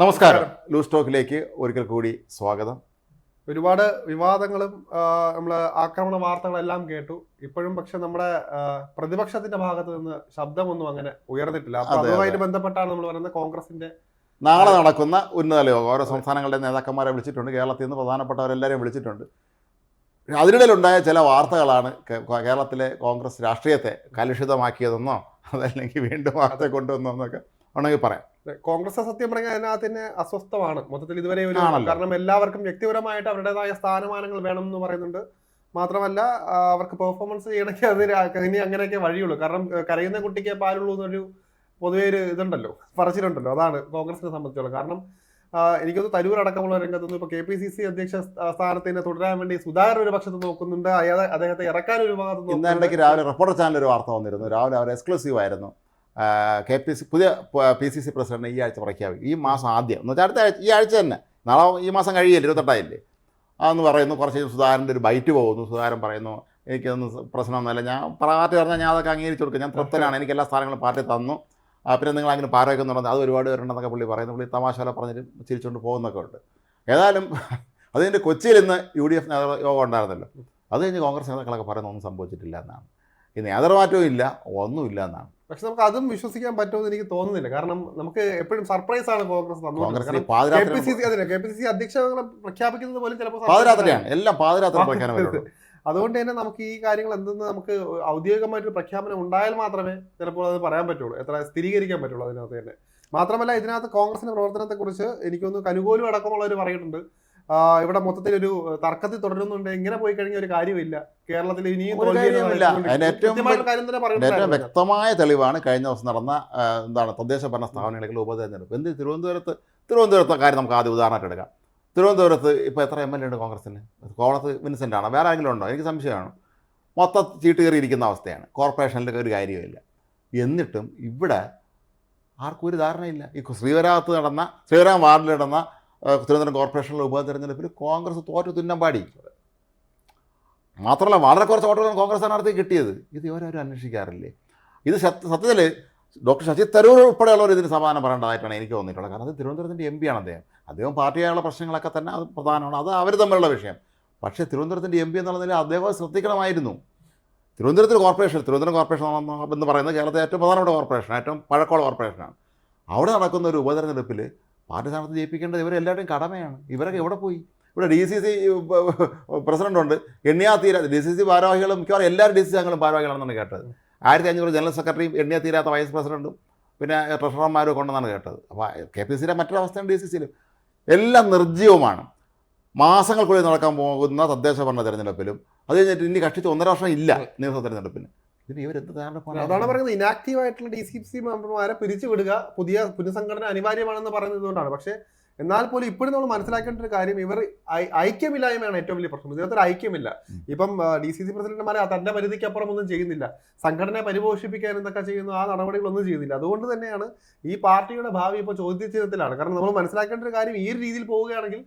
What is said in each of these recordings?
നമസ്കാരം. ലൂസ് ടോക്കിലേക്ക് ഒരിക്കൽ കൂടി സ്വാഗതം. ഒരുപാട് വിവാദങ്ങളും നമ്മൾ ആക്രമണ വാർത്തകളെല്ലാം കേട്ടു. ഇപ്പോഴും പക്ഷെ നമ്മുടെ പ്രതിപക്ഷത്തിന്റെ ഭാഗത്ത് നിന്ന് ശബ്ദമൊന്നും അങ്ങനെ ഉയർന്നിട്ടില്ല. അപ്പൊ അതുമായിട്ട് ബന്ധപ്പെട്ടാണ് നമ്മൾ പറയുന്നത് കോൺഗ്രസിന്റെ നാളെ നടക്കുന്ന ഉന്നതല യോഗം ഓരോ സംസ്ഥാനങ്ങളുടെ നേതാക്കന്മാരെ വിളിച്ചിട്ടുണ്ട്. കേരളത്തിൽ നിന്ന് പ്രധാനപ്പെട്ടവരെല്ലാവരെയും വിളിച്ചിട്ടുണ്ട്. അതിനിടയിലുണ്ടായ ചില വാർത്തകളാണ് കേരളത്തിലെ കോൺഗ്രസ് രാഷ്ട്രീയത്തെ കലുഷിതമാക്കിയതെന്നോ അതല്ലെങ്കിൽ വീണ്ടും വാർത്ത കൊണ്ടുവന്നോ എന്നൊക്കെ വേണമെങ്കിൽ പറയാം. കോൺഗ്രസ് സത്യം പറഞ്ഞാൽ അതിനകത്ത് തന്നെ അസ്വസ്ഥമാണ്. മൊത്തത്തിൽ ഇതുവരെ ഒരു കാരണം എല്ലാവർക്കും വ്യക്തിപരമായിട്ട് അവരുടേതായ സ്ഥാനമാനങ്ങൾ വേണം എന്ന് പറയുന്നുണ്ട്. മാത്രമല്ല അവർക്ക് പെർഫോമൻസ് ചെയ്യണമെങ്കിൽ അത് ഇനി അങ്ങനെയൊക്കെ വഴിയുള്ളൂ. കാരണം കരയുന്ന കുട്ടിക്ക് പാലുള്ളൂ എന്നൊരു പൊതുവേ ഒരു ഇതുണ്ടല്ലോ പറച്ചിലുണ്ടല്ലോ. അതാണ് കോൺഗ്രസിനെ സംബന്ധിച്ചോളം. കാരണം എനിക്കൊന്ന് തരൂർ അടക്കമുള്ള രംഗത്തൊന്നും ഇപ്പൊ കെ പി സി സി അധ്യക്ഷ സ്ഥാനത്തിന് തുടരാൻ വേണ്ടി സുധാകരൻ ഒരു പക്ഷത്ത് നോക്കുന്നുണ്ട്. അദ്ദേഹത്തെ ഇറക്കാൻ ഒരു ഭാഗത്ത് ഇന്ന് രാവിലെ റിപ്പോർട്ടർ ചാനൽ ഒരു വാർത്ത വന്നിരുന്നു. രാവിലെ അവർ എക്സ്ക്ലൂസീവ് ആയിരുന്നു. കെ പി സി പുതിയ പി സി സി പ്രസിഡന്റ് ഈ ആഴ്ച പ്രഖ്യാപിക്കും. ഈ മാസം ആദ്യം. എന്ന് വെച്ചാൽ അടുത്ത ആഴ്ച ഈ ആഴ്ച തന്നെ. നാളെ ഈ മാസം കഴിയില്ല ഇരുപത്തെട്ടായില്ലേ? അതെന്ന് പറയുന്നു കുറച്ച് സുധാകരന്റെ ഒരു ബൈറ്റ് പോകുന്നു. സുധാകരൻ പറയുന്നു എനിക്കൊന്നും പ്രശ്നമൊന്നുമില്ല ഞാൻ പാർട്ടി പറഞ്ഞാൽ ഞാൻ അതൊക്കെ അംഗീകരിച്ചു കൊടുക്കും. ഞാൻ തൃപ്തനാണ്. എനിക്ക് എല്ലാ സ്ഥാനങ്ങളും പാർട്ടി തന്നു. പിന്നെ നിങ്ങൾ അങ്ങനെ പാരവയ്ക്കുന്നുണ്ടെന്ന് അത് ഒരുപാട് പേരുണ്ടെന്നൊക്കെ പുള്ളി പറയുന്നു. പുള്ളി തമാശല പറഞ്ഞിട്ട് ചിരിച്ചുകൊണ്ട് പോകുന്നൊക്കെ ഉണ്ട്. ഏതായാലും അതിന്റെ കൊച്ചിയിൽ ഇന്ന് യു ഡി എഫ് യോഗം ഉണ്ടായിരുന്നല്ലോ. അത് കഴിഞ്ഞ് കോൺഗ്രസ് നേതാക്കളൊക്കെ പറയുന്ന ഒന്നും സംഭവിച്ചിട്ടില്ല എന്നാണ്. ഈ നേതൃമാറ്റവും ഇല്ല ഒന്നുമില്ല എന്നാണ്. പക്ഷെ നമുക്ക് അതും വിശ്വസിക്കാൻ പറ്റുമെന്ന് എനിക്ക് തോന്നുന്നില്ല. കാരണം നമുക്ക് എപ്പോഴും സർപ്രൈസ് ആണ് Congress K P C C പ്രഖ്യാപിക്കുന്നത് പോലും ചിലപ്പോൾ പാതിരാത്രിയാണ്. എല്ലാം പാതിരാത്രി അതുകൊണ്ട് തന്നെ നമുക്ക് ഈ കാര്യങ്ങൾ എന്തെന്ന് നമുക്ക് ഔദ്യോഗികമായിട്ടൊരു പ്രഖ്യാപനം ഉണ്ടായാൽ മാത്രമേ ചിലപ്പോൾ അത് പറയാൻ പറ്റുള്ളൂ. എത്ര സ്ഥിരീകരിക്കാൻ പറ്റുള്ളൂ അതിനകത്ത് തന്നെ. മാത്രമല്ല ഇതിനകത്ത് കോൺഗ്രസിന്റെ പ്രവർത്തനത്തെക്കുറിച്ച് എനിക്കൊന്ന് കനുകൂലം അടക്കമുള്ളവർ പറയുന്നുണ്ട്. ഇവിടെ മൊത്തത്തിൽ ഒരു തർക്കത്തിൽ തുടരുന്നുണ്ട്. എങ്ങനെ പോയി കഴിഞ്ഞ ഒരു കാര്യമില്ല കേരളത്തിൽ ഇനിയും ഏറ്റവും വ്യക്തമായ തെളിവാണ് കഴിഞ്ഞ ദിവസം നടന്ന എന്താണ് തദ്ദേശ ഭരണ സ്ഥാപനങ്ങളിലെ ഉപതെരഞ്ഞെടുപ്പ്. എന്ത് തിരുവനന്തപുരത്ത് തിരുവനന്തപുരത്തെ കാര്യം നമുക്ക് ആദ്യം ഉദാഹരണമായിട്ട് എടുക്കാം. തിരുവനന്തപുരത്ത് ഇപ്പോൾ എത്ര എം എൽ എ ഉണ്ട് കോൺഗ്രസിന്? കോൺഗ്രസ് വിൻസെന്റ് ആണ്? വേറെ ആരെങ്കിലും ഉണ്ടോ? എനിക്ക് സംശയമാണ്. മൊത്തം ചീട്ട് കയറിയിരിക്കുന്ന അവസ്ഥയാണ്. കോർപ്പറേഷനിൽ ഒരു കാര്യമില്ല എന്നിട്ടും ഇവിടെ ആർക്കും ഒരു ധാരണയില്ല. ഈ ശ്രീവരാമത്ത് നടന്ന ശ്രീവരാം വാർഡിൽ നടന്ന തിരുവനന്തപുരം കോർപ്പറേഷനിലെ ഉപതെരഞ്ഞെടുപ്പിൽ കോൺഗ്രസ് തോറ്റു തുന്നമ്പാടി മാത്രമല്ല വളരെ കുറച്ച് വോട്ടുകളാണ് കോൺഗ്രസ് സ്ഥാനാർത്ഥി കിട്ടിയത്. ഇത് ഇവരവരും അന്വേഷിക്കാറില്ലേ? ഇത് സത്യത്തിൽ ഡോക്ടർ ശശി തരൂർ ഉൾപ്പെടെയുള്ളവർ ഇതിന് സമാധാനം പറയേണ്ടതായിട്ടാണ് എനിക്ക് തോന്നിയിട്ടുള്ളത്. കാരണം അത് തിരുവനന്തപുരത്തിന്റെ എം പിയാണ് അദ്ദേഹം. അദ്ദേഹം പാർട്ടിയായുള്ള പ്രശ്നങ്ങളൊക്കെ തന്നെ അത് പ്രധാനമാണ്. അത് അവർ തമ്മിലുള്ള വിഷയം. പക്ഷേ തിരുവനന്തപുരത്തിന്റെ എം പി എന്നുള്ള നിലയിൽ അദ്ദേഹം ശ്രദ്ധിക്കണമായിരുന്നു. തിരുവനന്തപുരത്തിൽ കോർപ്പറേഷൻ തിരുവനന്തപുരം കോർപ്പറേഷൻ എന്ന് പറയുന്നത് കേരളത്തിലെ ഏറ്റവും പ്രധാനപ്പെട്ട കോർപ്പറേഷൻ ഏറ്റവും പഴക്കമുള്ള കോർപ്പറേഷനാണ് അവിടെ നടക്കുന്ന ഒരു ഉപതെരഞ്ഞെടുപ്പിൽ പാർട്ടി സ്ഥാനത്ത് ജയിപ്പിക്കേണ്ടത് ഇവരെല്ലാവരുടെയും കടമയാണ്. ഇവരൊക്കെ എവിടെ പോയി? ഇവിടെ ഡി സി സി പ്രസിഡന്റുണ്ട് എണ്ണിയാത്തീര ഡി സി സി ഭാരവാഹികളും മിക്കവാറും എല്ലാവരും ഡി സി സി അംഗങ്ങളും ഭാരവാഹികളാണെന്നാണ് കേട്ടത്. ആയിരത്തി അഞ്ഞൂറ് ജനറൽ സെക്രട്ടറിയും എണ്ണിയാത്തീരാത്ത വൈസ് പ്രസിഡന്റും പിന്നെ ട്രഷറർമാരും ഒക്കെ ഉണ്ടെന്നാണ് കേട്ടത്. അപ്പോൾ കെ പി സിയുടെ മറ്റൊരവസ്ഥയാണ് ഡി സി സിയിലും എല്ലാം നിർജീവമാണ്. മാസങ്ങൾക്കുള്ളിൽ നടക്കാൻ പോകുന്ന തദ്ദേശ ഭരണ തെരഞ്ഞെടുപ്പിലും അത് കഴിഞ്ഞിട്ട് ഇനി കക്ഷിച്ച് ഒന്നര വർഷം ഇല്ല നിയമസഭ തെരഞ്ഞെടുപ്പിന്. ഇതിന് ഇവരെന്ത് അതാണ് പറയുന്നത്. ഇനാക്റ്റീവ് ആയിട്ടുള്ള ഡി സി സി മെമ്പർമാരെ പിരിച്ചുവിടുക പുതിയ പുനഃസംഘടന അനിവാര്യമാണെന്ന് പറയുന്നതുകൊണ്ടാണ് പക്ഷേ എന്നാൽ പോലും ഇപ്പോഴും നമ്മൾ മനസ്സിലാക്കേണ്ട ഒരു കാര്യം ഇവർ ഐക്യമില്ലായ്മയാണ് ഏറ്റവും വലിയ പ്രശ്നം. ഇതിനകത്തൊരു ഐക്യമില്ല. ഇപ്പം ഡി സി സി പ്രസിഡന്റുമാരെ തന്റെ പരിധിക്കപ്പുറം ഒന്നും ചെയ്യുന്നില്ല. സംഘടനയെ പരിപോഷിപ്പിക്കാൻ എന്തൊക്കെ ചെയ്യുന്നു ആ നടപടികളൊന്നും ചെയ്യുന്നില്ല. അതുകൊണ്ട് തന്നെയാണ് ഈ പാർട്ടിയുടെ ഭാവി ഇപ്പോൾ ചോദ്യചിഹ്നത്തിലാണ്. കാരണം നമ്മൾ മനസ്സിലാക്കേണ്ട ഒരു കാര്യം ഈ ഒരു രീതിയിൽ പോവുകയാണെങ്കിൽ.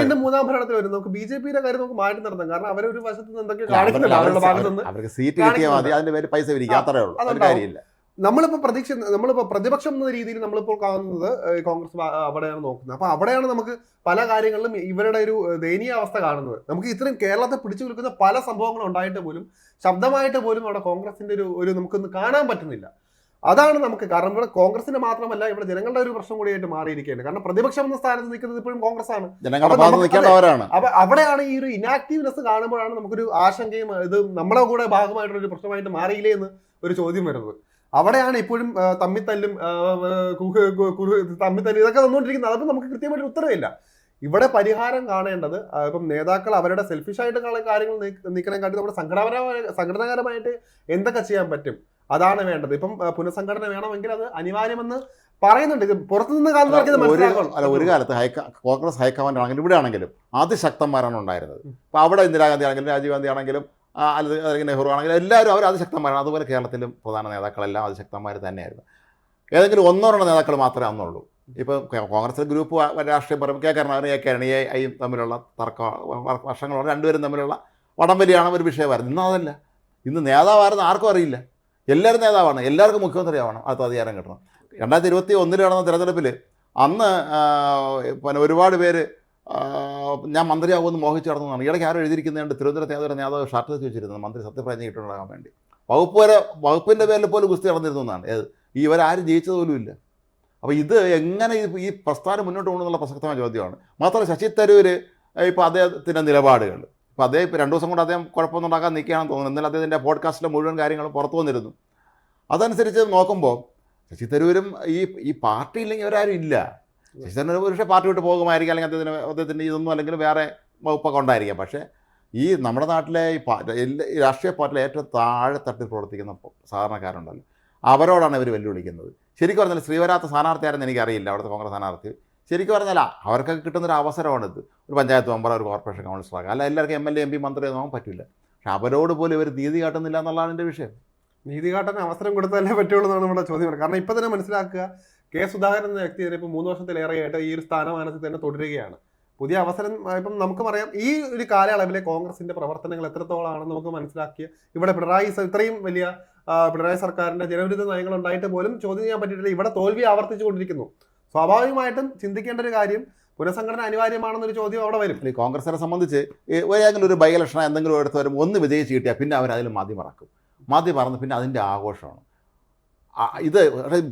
വീണ്ടും മൂന്നാം ഭരണത്തിൽ വരും. നമുക്ക് ബി ജെ പിയുടെ കാര്യം നമുക്ക് മാറ്റി നിർത്താം കാരണം അവരൊരു വശത്ത് നിന്ന് എന്തൊക്കെ കാണിക്കുന്നില്ല അവരുടെ ഭാഗത്തുനിന്ന് അവർക്ക് സീറ്റ് കിട്ടിയാൽ മതി. അതിന്റെ പേര് പൈസ അത്രേ ഉള്ളൂ. അതൊരു കാര്യമില്ല. നമ്മളിപ്പോ പ്രതീക്ഷ നമ്മളിപ്പോൾ പ്രതിപക്ഷം എന്ന രീതിയിൽ നമ്മളിപ്പോൾ കാണുന്നത് കോൺഗ്രസ് അവിടെയാണ് നോക്കുന്നത്. അപ്പോൾ അവിടെയാണ് നമുക്ക് പല കാര്യങ്ങളിലും ഇവരുടെ ഒരു ദയനീയ അവസ്ഥ കാണുന്നത്. നമുക്ക് ഇത്രയും കേരളത്തെ പിടിച്ചു നിൽക്കുന്ന പല സംഭവങ്ങളും ഉണ്ടായിട്ട് പോലും ശബ്ദമായിട്ട് പോലും അവിടെ കോൺഗ്രസിന്റെ ഒരു ഒരു നമുക്കൊന്ന് കാണാൻ പറ്റുന്നില്ല. അതാണ് നമുക്ക് കാരണം. ഇവിടെ കോൺഗ്രസിന് മാത്രമല്ല ഇവിടെ ജനങ്ങളുടെ ഒരു പ്രശ്നം കൂടിയായിട്ട് മാറിയിരിക്കുകയാണ്. കാരണം പ്രതിപക്ഷം എന്ന സ്ഥാനത്ത് നിൽക്കുന്നത് ഇപ്പോഴും കോൺഗ്രസ് ആണ് അപ്പൊ അവിടെയാണ് ഈ ഒരു ഇനാക്റ്റീവ്നെസ് കാണുമ്പോഴാണ് നമുക്കൊരു ആശങ്കയും ഇത് നമ്മളെ കൂടെ ഭാഗമായിട്ടുള്ള ഒരു പ്രശ്നമായിട്ട് മാറിയില്ലേ എന്ന് ഒരു ചോദ്യം വരുന്നത്. അവിടെയാണ് ഇപ്പോഴും തമ്മിത്തല്ലും തമ്മിത്തല്ലും ഇതൊക്കെ വന്നുകൊണ്ടിരിക്കുന്നത്. അതൊന്നും നമുക്ക് കൃത്യമായിട്ട് ഉത്തരവില്ല. ഇവിടെ പരിഹാരം കാണേണ്ടത് ഇപ്പം നേതാക്കൾ അവരുടെ സെൽഫിഷായിട്ട് കാര്യങ്ങൾ നീക്കണേ കാട്ടി നമ്മുടെ സംഘടനപരമായ സംഘടനാപരമായിട്ട് എന്തൊക്കെ ചെയ്യാൻ പറ്റും? അതാണ് വേണ്ടത്. ഇപ്പം പുനഃസംഘടന വേണമെങ്കിൽ അത് അനിവാര്യമെന്ന് പറയുന്നുണ്ട്. ഇത് പുറത്തുനിന്ന് കാലത്ത് അല്ല ഒരു കാലത്ത് ഹൈക്ക കോൺഗ്രസ് ഹൈക്കമാൻഡ് ആണെങ്കിലും ഇവിടെ ആണെങ്കിലും അതിശക്തന്മാരാണ് ഉണ്ടായിരുന്നത്. അപ്പോൾ അവിടെ ഇന്ദിരാഗാന്ധി ആണെങ്കിലും രാജീവ് ഗാന്ധി ആണെങ്കിലും അല്ലെങ്കിൽ നെഹ്റു ആണെങ്കിലും എല്ലാവരും അവർ അതിശക്തന്മാരാണ്. അതുപോലെ കേരളത്തിലും പ്രധാന നേതാക്കളെല്ലാം അതിശക്തന്മാർ തന്നെയായിരുന്നു. ഏതെങ്കിലും ഒന്നോ രണ്ടോ നേതാക്കൾ മാത്രമേ അന്നുള്ളൂ. ഇപ്പോൾ കോൺഗ്രസ് ഗ്രൂപ്പ് രാഷ്ട്രീയം പറയുമ്പോൾ കെ കരുണാകരൻ എ കരുണ ഐയും തമ്മിലുള്ള തർക്ക വർഷങ്ങളോടെ രണ്ടുപേരും തമ്മിലുള്ള വടംവലിയാണ് ഒരു വിഷയമായിരുന്നു. ഇന്ന് അതല്ല. ഇന്ന് നേതാവായിരുന്നു ആർക്കും അറിയില്ല. എല്ലാവരും നേതാവാണ്. എല്ലാവർക്കും മുഖ്യമന്ത്രി ആവണം അടുത്ത അധികാരം കിട്ടണം. രണ്ടായിരത്തി ഇരുപത്തി ഒന്നിൽ നടന്ന തിരഞ്ഞെടുപ്പിൽ അന്ന് പിന്നെ ഒരുപാട് പേര് ഞാൻ മന്ത്രിയാകുമെന്ന് മോഹിച്ചു നടന്നതാണ്. ഇടയ്ക്ക് ആരോ എഴുതിയിരിക്കുന്നതുകൊണ്ട് തിരുവനന്തപുരത്ത് ഏതൊരു നേതാവ് ഷർട്ട് വെച്ച് വെച്ചിരുന്നത് മന്ത്രി സത്യപ്രതിജ്ഞ കിട്ടുണ്ടാകാൻ വേണ്ടി. വകുപ്പ് വരെ വകുപ്പിന്റെ പേരിൽ പോലും ഗുസ്തി നടന്നിരുന്നു എന്നാണ് ഏത്? ഈ ഇവരാരും ജയിച്ചത് പോലും ഇല്ല. അപ്പോൾ ഇത് എങ്ങനെ ഈ ഈ പ്രസ്ഥാനം മുന്നോട്ട് പോകണമെന്നുള്ള പ്രസക്തമായ ചോദ്യമാണ്. മാത്രമല്ല ശശി തരൂർ ഇപ്പോൾ അദ്ദേഹത്തിന്റെ നിലപാടുകൾ. ഇപ്പോൾ അദ്ദേഹം ഇപ്പോൾ രണ്ട് ദിവസം കൊണ്ട് അദ്ദേഹം കുഴപ്പമൊന്നും ഉണ്ടാക്കാൻ നിൽക്കുകയാണെന്ന് തോന്നുന്നു. എന്നാൽ അദ്ദേഹത്തിന്റെ പോഡ്കാസ്റ്റിലെ മുഴുവൻ കാര്യങ്ങളും പുറത്തു വന്നിരുന്നു. അതനുസരിച്ച് നോക്കുമ്പോൾ ശശി തരൂരും ഈ ഈ പാർട്ടി ഇല്ലെങ്കിൽ ഇവരാരും ഇല്ല. ശശി ഒരുപക്ഷെ പക്ഷേ പാർട്ടി വിട്ട് പോകുമായിരിക്കും അല്ലെങ്കിൽ അദ്ദേഹത്തിന് അദ്ദേഹത്തിന്റെ ഇതൊന്നും അല്ലെങ്കിൽ വേറെ വകുപ്പൊക്കെ ഉണ്ടായിരിക്കാം. പക്ഷേ ഈ നമ്മുടെ നാട്ടിലെ ഈ എല്ലാ രാഷ്ട്രീയ പാർട്ടിയിലെ ഏറ്റവും താഴെ തട്ടിൽ പ്രവർത്തിക്കുന്ന സാധാരണക്കാരുണ്ടല്ലോ. അവരോടാണ് ഇവർ വെല്ലുവിളിക്കുന്നത്. ശരിക്കും പറഞ്ഞാൽ ശ്രീവരാത്ത സ്ഥാനാർത്ഥിയാരെന്ന് എനിക്കറിയില്ല അവിടുത്തെ കോൺഗ്രസ് സ്ഥാനാർത്ഥി. ശരിക്കും പറഞ്ഞാൽ അവർക്കൊക്കെ കിട്ടുന്നൊരു അവസരമാണിത് ഒരു പഞ്ചായത്ത് മെമ്പർ ഒരു കോർപ്പറേഷൻ കൗൺസിലറാക്കുക അല്ല എല്ലാവർക്കും M L A M P മന്ത്രി ആവാൻ പറ്റില്ല. പക്ഷെ അവരോട് പോലും ഇവർ നീതി കാട്ടുന്നില്ല എന്നുള്ളതാണ് എന്റെ വിഷയം. നീതി കാട്ടാൻ അവസരം കൊടുത്താലേ പറ്റുള്ളൂ എന്നാണ് നമ്മുടെ ചോദ്യം കാരണം ഇപ്പം തന്നെ മനസ്സിലാക്കുക കെ സുധാകരൻ എന്ന വ്യക്തി തന്നെ ഇപ്പൊ മൂന്ന് വർഷത്തിലേറെയായിട്ട് ഈ ഒരു സ്ഥാനമാനത്തിൽ തന്നെ തുടരുകയാണ്. പുതിയ അവസരം ഇപ്പം നമുക്ക് പറയാം ഈ ഒരു കാലയളവിലെ കോൺഗ്രസിന്റെ പ്രവർത്തനങ്ങൾ എത്രത്തോളമാണെന്ന് നമുക്ക് മനസ്സിലാക്കിയ ഇവിടെ പിണറായി ഇത്രയും വലിയ പിണറായി സർക്കാരിന്റെ ജനവിരുദ്ധ നയങ്ങൾ ഉണ്ടായിട്ട് പോലും ചോദ്യം ചെയ്യാൻ പറ്റിയിട്ടില്ല. ഇവിടെ തോൽവി ആവർത്തിച്ചുകൊണ്ടിരിക്കുന്നു. സ്വാഭാവികമായിട്ടും ചിന്തിക്കേണ്ട ഒരു കാര്യം പുനഃസംഘടന അനിവാര്യമാണെന്നൊരു ചോദ്യം അവിടെ വരും. ഈ കോൺഗ്രസിനെ സംബന്ധിച്ച് ഏതെങ്കിലും ഒരു ബൈ ഇലക്ഷൻ എന്തെങ്കിലും എടുത്ത് വരും ഒന്ന് വിജയിച്ച് കിട്ടിയാൽ പിന്നെ അവർ അതിൽ മതി മറക്കും. മതി മറന്ന് പിന്നെ അതിന്റെ ആഘോഷമാണ്. ഇത്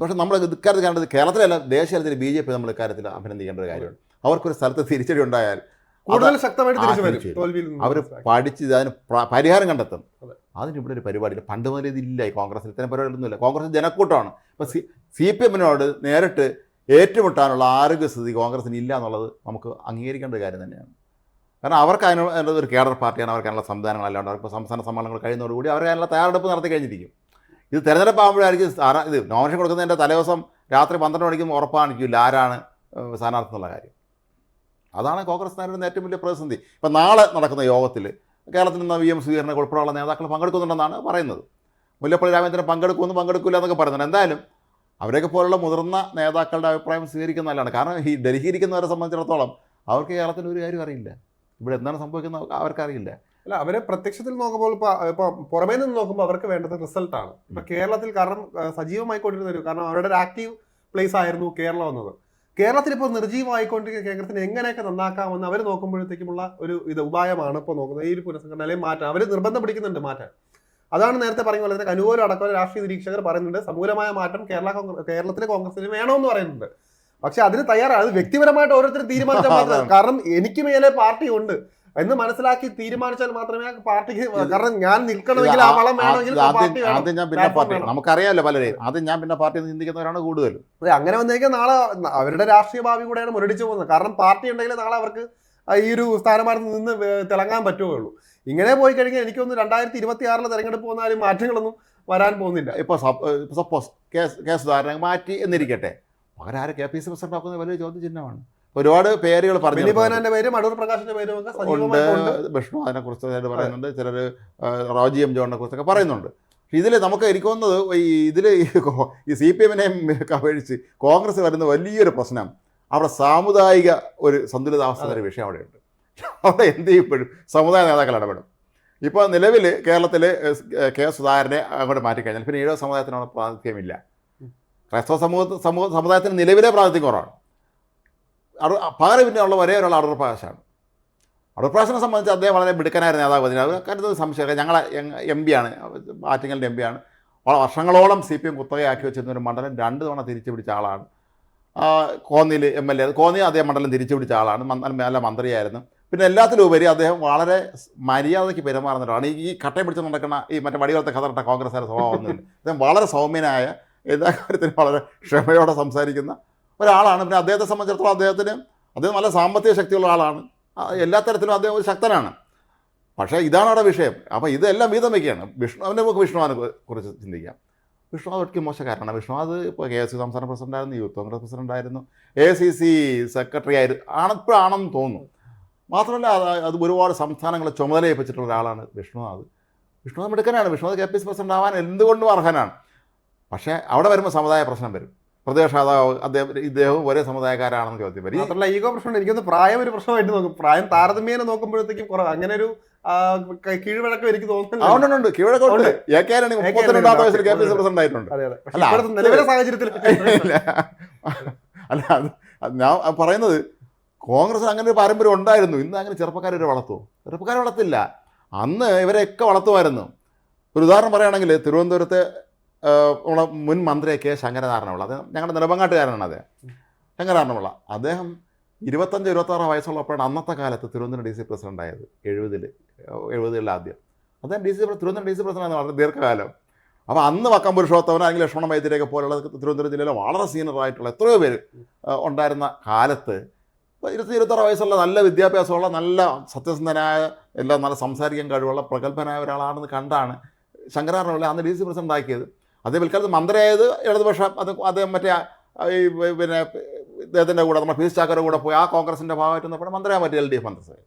പക്ഷേ നമ്മൾ ഇക്കാര്യത്തിൽ കാണേണ്ടത് കേരളത്തിലല്ല ദേശീയ തലത്തിൽ ബി ജെ പി നമ്മൾ ഇക്കാര്യത്തിൽ അഭിനന്ദിക്കേണ്ട ഒരു കാര്യമാണ്. അവർക്കൊരു സ്ഥലത്ത് തിരിച്ചടി ഉണ്ടായാൽ കൂടുതൽ ശക്തമായിട്ട് തിരിച്ചു വരും അവർ. പഠിച്ച് അതിന് പരിഹാരം കണ്ടെത്തും. അതിനിവിടെ അതിന് ഇവിടെ ഒരു പരിപാടിയില്ല. പണ്ട് മുതലേ ഇതില്ല ഈ കോൺഗ്രസിൽ ഇത്തരം പരിപാടികളൊന്നുമില്ല. കോൺഗ്രസ് ജനക്കൂട്ടമാണ്. ഇപ്പോൾ സി സി പി എമ്മിനോട് നേരിട്ട് ഏറ്റുമുട്ടാനുള്ള ആരോഗ്യസ്ഥിതി കോൺഗ്രസിന് ഇല്ല എന്നുള്ളത് നമുക്ക് അംഗീകരിക്കേണ്ട ഒരു കാര്യം തന്നെയാണ്. കാരണം അവർക്ക് അതിനുള്ള ഒരു കേഡർ പാർട്ടിയാണ് അവർക്ക് അതിനുള്ള സംവിധാനങ്ങളല്ലാണ്ട് അവർക്ക് സംസ്ഥാന സമ്മേളനങ്ങൾ കഴിയുന്നതോടുകൂടി അവർ അതിനുള്ള തയ്യാറെടുപ്പ് നടത്തി കഴിഞ്ഞിരിക്കും. ഇത് തിരഞ്ഞെടുപ്പ് ആകുമ്പോഴായിരിക്കും സ്ഥാന ഇത് നോമിനേഷൻ കൊടുക്കുന്നതിന്റെ തലേദിവസം രാത്രി പന്ത്രണ്ട് മണിക്കും ഉറപ്പാണിക്കില്ല ആരാണ് സ്ഥാനാർത്ഥി എന്നുള്ള കാര്യം. അതാണ് കോൺഗ്രസ് നേരിടുന്ന ഏറ്റവും വലിയ പ്രതിസന്ധി. ഇപ്പം നാളെ നടക്കുന്ന യോഗത്തിൽ കേരളത്തിൽ നിന്ന് വി എം സുധീരനെ ഉൾപ്പെടെയുള്ള നേതാക്കൾ പങ്കെടുക്കുന്നുണ്ടെന്നാണ് പറയുന്നത്. മുല്ലപ്പള്ളി രാമേന്ദ്രൻ പങ്കെടുക്കുമെന്ന് പങ്കെടുക്കില്ല എന്നൊക്കെ പറയുന്നുണ്ട്. എന്തായാലും അവരെയൊക്കെ പോലുള്ള മുതിർന്ന നേതാക്കളുടെ അഭിപ്രായം സ്വീകരിക്കുന്ന നല്ലതാണ്. കാരണം ഈ ഡൽഹി ഇരിക്കുന്നവരെ സംബന്ധിച്ചിടത്തോളം അവർക്ക് കേരളത്തിൽ ഒരു കാര്യം അറിയില്ല. ഇവിടെ എന്താണ് സംഭവിക്കുന്നത് അവർക്കറിയില്ല അല്ല അവരെ പ്രത്യക്ഷത്തിൽ നോക്കുമ്പോൾ ഇപ്പൊ ഇപ്പൊ പുറമേ നിന്ന് നോക്കുമ്പോൾ അവർക്ക് വേണ്ടത് റിസൾട്ട് ആണ്. ഇപ്പൊ കേരളത്തിൽ കാരണം സജീവമായി സജീവമായിക്കൊണ്ടിരുന്ന ഒരു കാരണം അവരുടെ ഒരു ആക്റ്റീവ് പ്ലേസ് ആയിരുന്നു കേരളം എന്നത്. കേരളത്തിൽ ഇപ്പോൾ നിർജീവമായിക്കൊണ്ടിരിക്കുന്ന കേന്ദ്രത്തിന് എങ്ങനെയൊക്കെ നന്നാക്കാമെന്ന് അവർ നോക്കുമ്പോഴത്തേക്കുമുള്ള ഒരു ഇത് ഉപായമാണ് ഇപ്പോൾ നോക്കുന്നത്. ഈ ഒരു പുനഃസംഘടന അല്ലെങ്കിൽ മാറ്റാൻ അവർ നിർബന്ധം പിടിക്കുന്നുണ്ട് മാറ്റാൻ. അതാണ് നേരത്തെ പറഞ്ഞ പോലെ തന്നെ കനുകൂലം അടക്കം രാഷ്ട്രീയ നിരീക്ഷകർ പറയുന്നുണ്ട് സമൂലമായ മാറ്റം കേരള കോൺഗ്രസ് കേരളത്തിലെ കോൺഗ്രസിന് വേണമെന്ന് പറയുന്നുണ്ട്. പക്ഷെ അതിന് തയ്യാറാണ്. അത് വ്യക്തിപരമായിട്ട് ഓരോരുത്തർ തീരുമാനിച്ചാൽ മാത്രം. കാരണം എനിക്ക് മേലെ പാർട്ടി ഉണ്ട് എന്ന് മനസ്സിലാക്കി തീരുമാനിച്ചാൽ മാത്രമേ പാർട്ടിക്ക് കാരണം ഞാൻ നിൽക്കണമെങ്കിൽ ആ വളം വേണമെങ്കിൽ ഞാൻ പിന്നെ പാർട്ടി നമുക്കറിയാമല്ലോ പലരെയും ആദ്യം ഞാൻ പിന്നെ പാർട്ടി ചിന്തിക്കുന്നവരാണ് കൂടുതൽ അതെ, അങ്ങനെ വന്നേക്കാൻ നാളെ അവരുടെ രാഷ്ട്രീയ ഭാവി കൂടെയാണ് മുരടിച്ചു പോകുന്നത്. കാരണം പാർട്ടി ഉണ്ടെങ്കിൽ നാളെ അവർക്ക് ഈ ഒരു സ്ഥാനമാനത്ത് നിന്ന് തിളങ്ങാൻ പറ്റുകയുള്ളൂ. ഇങ്ങനെ പോയി കഴിഞ്ഞാൽ എനിക്കൊന്ന് രണ്ടായിരത്തി ഇരുപത്തി ആറിലെ തെരഞ്ഞെടുപ്പ് വന്നാലും മാറ്റങ്ങളൊന്നും വരാൻ പോകുന്നില്ല. ഇപ്പോൾ സപ്പോസ് കേസ് കേസ് സുധാകരനെ മാറ്റി എന്നിരിക്കട്ടെ. പകരം ആര് കെ പി സി പ്രസിഡന്റ് ആക്കുന്ന വലിയ ചോദ്യചിഹ്നമാണ്. ഒരുപാട് പേരുകൾ പറഞ്ഞു പേരും അടൂർ പ്രകാശിന്റെ പേരും ഉണ്ട്. വിഷ്ണു അതിനെ കുറിച്ച് പറയുന്നുണ്ട്. ചിലർ റോജി എം ജോണിനെ കുറിച്ചൊക്കെ പറയുന്നുണ്ട്. പക്ഷേ ഇതിൽ നമുക്ക് എനിക്ക് തോന്നുന്നത് ഈ ഇതിൽ ഈ സി പി എമ്മിനെയും അപേക്ഷിച്ച് കോൺഗ്രസ് വരുന്ന വലിയൊരു പ്രശ്നം അവിടെ സാമുദായിക ഒരു സന്തുലിതാവസ്ഥ ഒരു വിഷയം അവിടെയുണ്ട്. അവിടെ എന്ത് ചെയ്യപ്പെടും? സമുദായ നേതാക്കൾ ഇടപെടും. ഇപ്പോൾ നിലവിൽ കേരളത്തിൽ കെ സുധാകരനെ അങ്ങോട്ട് മാറ്റിക്കഴിഞ്ഞാൽ പിന്നെ ഏഴോ സമുദായത്തിനോട് പ്രാതിനിധ്യമില്ല. ക്രൈസ്തവ സമൂഹ സമൂഹ സമുദായത്തിന് നിലവിലെ പ്രാതിനിധ്യം കുറവാണ്. പകരം പിന്നെ ഉള്ള ഒരേ ഒരാൾ അടൂർ പ്രകാശാണ് അടൂർ പ്രകാശിനെ സംബന്ധിച്ച് അദ്ദേഹം വളരെ മിടുക്കനായ ഒരു നേതാവ് അതിനകത്ത് കാര്യത്തിൽ സംശയമില്ല ഞങ്ങൾ എം പി ആണ്. ആറ്റിങ്ങലിന്റെ എം പി ആണ്. വളരെ വർഷങ്ങളോളം സി പി എം കുത്തകയാക്കി വെച്ചിരുന്ന ഒരു മണ്ഡലം രണ്ട് തവണ തിരിച്ചു പിടിച്ച ആളാണ്. കോന്നിയിൽ എം എൽ എ. കോന്നി അദ്ദേഹം മണ്ഡലം തിരിച്ചു പിടിച്ച ആളാണ്. നല്ല മന്ത്രിയായിരുന്നു. പിന്നെ എല്ലാത്തിലും ഉപരി അദ്ദേഹം വളരെ മര്യാദയ്ക്ക് പെരുമാറുന്ന ഒരാളാണ്. ഈ- ഈ കട്ടയം പിടിച്ച് നടക്കുന്ന ഈ മറ്റേ വടികളത്തെ കഥറിട്ട കോൺഗ്രസ്സുകാരുടെ സ്വഭാവമൊന്നുമില്ല അദ്ദേഹം വളരെ സൗമ്യനായ എല്ലാ കാര്യത്തിനും വളരെ ക്ഷമയോടെ സംസാരിക്കുന്ന ഒരാളാണ്. പിന്നെ അദ്ദേഹത്തെ സംബന്ധിച്ചിടത്തോളം അദ്ദേഹത്തിന് അദ്ദേഹം നല്ല സാമ്പത്തിക ശക്തിയുള്ള ആളാണ്. എല്ലാ തരത്തിലും അദ്ദേഹം ഒരു ശക്തനാണ്. പക്ഷേ ഇതാണ് അവിടെ വിഷയം. അപ്പോൾ ഇതെല്ലാം വീതം വയ്ക്കുകയാണ് വിഷ്ണു അവന്റെ നമുക്ക് വിഷ്ണുവിനെ കുറിച്ച് ചിന്തിക്കാം. വിഷ്ണു ഒരിക്കലും മോശക്കാരനാണ്. വിഷ്ണു അത് ഇപ്പോൾ കെ എസ് സി സംസ്ഥാന പ്രസിഡന്റ് ആയിരുന്നു യൂത്ത് കോൺഗ്രസ് പ്രസിഡന്റ് ആയിരുന്നു എ സി സി സെക്രട്ടറി ആയിരുന്നു ആണിപ്പോഴാണെന്ന് തോന്നുന്നു. മാത്രമല്ല അത് ഒരുപാട് സംസ്ഥാനങ്ങളെ ചുമതല ഏൽപ്പിച്ചിട്ടുള്ള ഒരാളാണ് Vishnunath Vishnunath മിടുക്കനാണ്. Vishnunath K P C president ആവാൻ എന്തുകൊണ്ടും അർഹനാണ്. പക്ഷേ അവിടെ വരുമ്പോൾ സമുദായ പ്രശ്നം വരും. നേതാവ് അദ്ദേഹം ഇദ്ദേഹവും ഒരേ സമുദായക്കാരാണെന്ന് ചോദ്യം വരും. മാത്രമല്ല ഈഗോ പ്രശ്നം എനിക്കൊന്ന് പ്രായം ഒരു പ്രശ്നമായിട്ട് നോക്കും. പ്രായം താരതമ്യേന നോക്കുമ്പോഴത്തേക്കും കുറവ്. അങ്ങനെ ഒരു കീഴ്വഴക്കം എനിക്ക് കീഴൊക്കെ ഉണ്ട് എ കെ ആണെങ്കിൽ എ കെ മുപ്പത്തിരണ്ടാമത്തെ വയസ്സിൽ കെ പി സി പ്രസിഡന്റ് ആയിട്ടുണ്ട്. അതെ അതെ. പക്ഷേ അല്ല, ഇപ്പോഴത്തെ നിലവിലെ സാഹചര്യത്തിൽ അല്ല ഞാൻ പറയുന്നത് കോൺഗ്രസ് അങ്ങനെ ഒരു പാരമ്പര്യം ഉണ്ടായിരുന്നു. ഇന്ന് അങ്ങനെ ചെറുപ്പക്കാരെ വളർത്തുമോ ചെറുപ്പക്കാരെ വളർത്തില്ല. അന്ന് ഇവരെയൊക്കെ വളർത്തുമായിരുന്നു. ഒരു ഉദാഹരണം പറയുകയാണെങ്കിൽ തിരുവനന്തപുരത്തെ ഉള്ള മുൻ മന്ത്രി കെ ശങ്കരനാരായണപിള്ള അദ്ദേഹം ഞങ്ങളുടെ നിലമ്പങ്ങാട്ടുകാരനാണ് അദ്ദേഹം. ശങ്കരനാരായണപിള്ള അദ്ദേഹം ഇരുപത്തഞ്ച് ഇരുപത്താറ് വയസ്സുള്ളപ്പോഴാണ് അന്നത്തെ കാലത്ത് തിരുവനന്തപുരം ഡി സി പ്രസിഡന്റ് ആയത് എഴുപതിൽ എഴുപതിൽ ആദ്യം. അദ്ദേഹം D C Thiruvananthapuram D C president വളരെ ദീർഘകാലം. അപ്പോൾ അന്ന് വക്കം പുരുഷോത്തമനോ അല്ലെങ്കിൽ ലക്ഷ്മണ വൈദ്യരെയൊക്കെ പോലുള്ള തിരുവനന്തപുരം ജില്ലയിലെ വളരെ സീനിയർ ആയിട്ടുള്ള എത്രയോ പേര് ഉണ്ടായിരുന്ന കാലത്ത് ഇപ്പോൾ ഇരുപത്തി ഇരുപത്താറ് വയസ്സുള്ള നല്ല വിദ്യാഭ്യാസമുള്ള നല്ല സത്യസന്ധനായ എല്ലാം നല്ല സംസാരിക്കാൻ കഴിവുള്ള പ്രഗത്ഭനായ ഒരാളാണെന്ന് കണ്ടാണ് ശങ്കരാറിനുള്ള അന്ന് ഡി സി പ്രസിഡന്റ് ആക്കിയത് അദ്ദേഹം പിൽക്കാലത്ത് മന്ത്രിയായത് ഇടതുപക്ഷം അത് അദ്ദേഹം മറ്റേ ഈ പിന്നെ ഇദ്ദേഹത്തിന്റെ കൂടെ നമ്മുടെ പീസ് ചാക്കറുടെ കൂടെ പോയി ആ കോൺഗ്രസിന്റെ ഭാഗമായിട്ട് നിന്നപ്പോൾ മന്ത്രിയാൻ പറ്റിയ എൽ ഡി എഫ് മന്ത്രിസഭ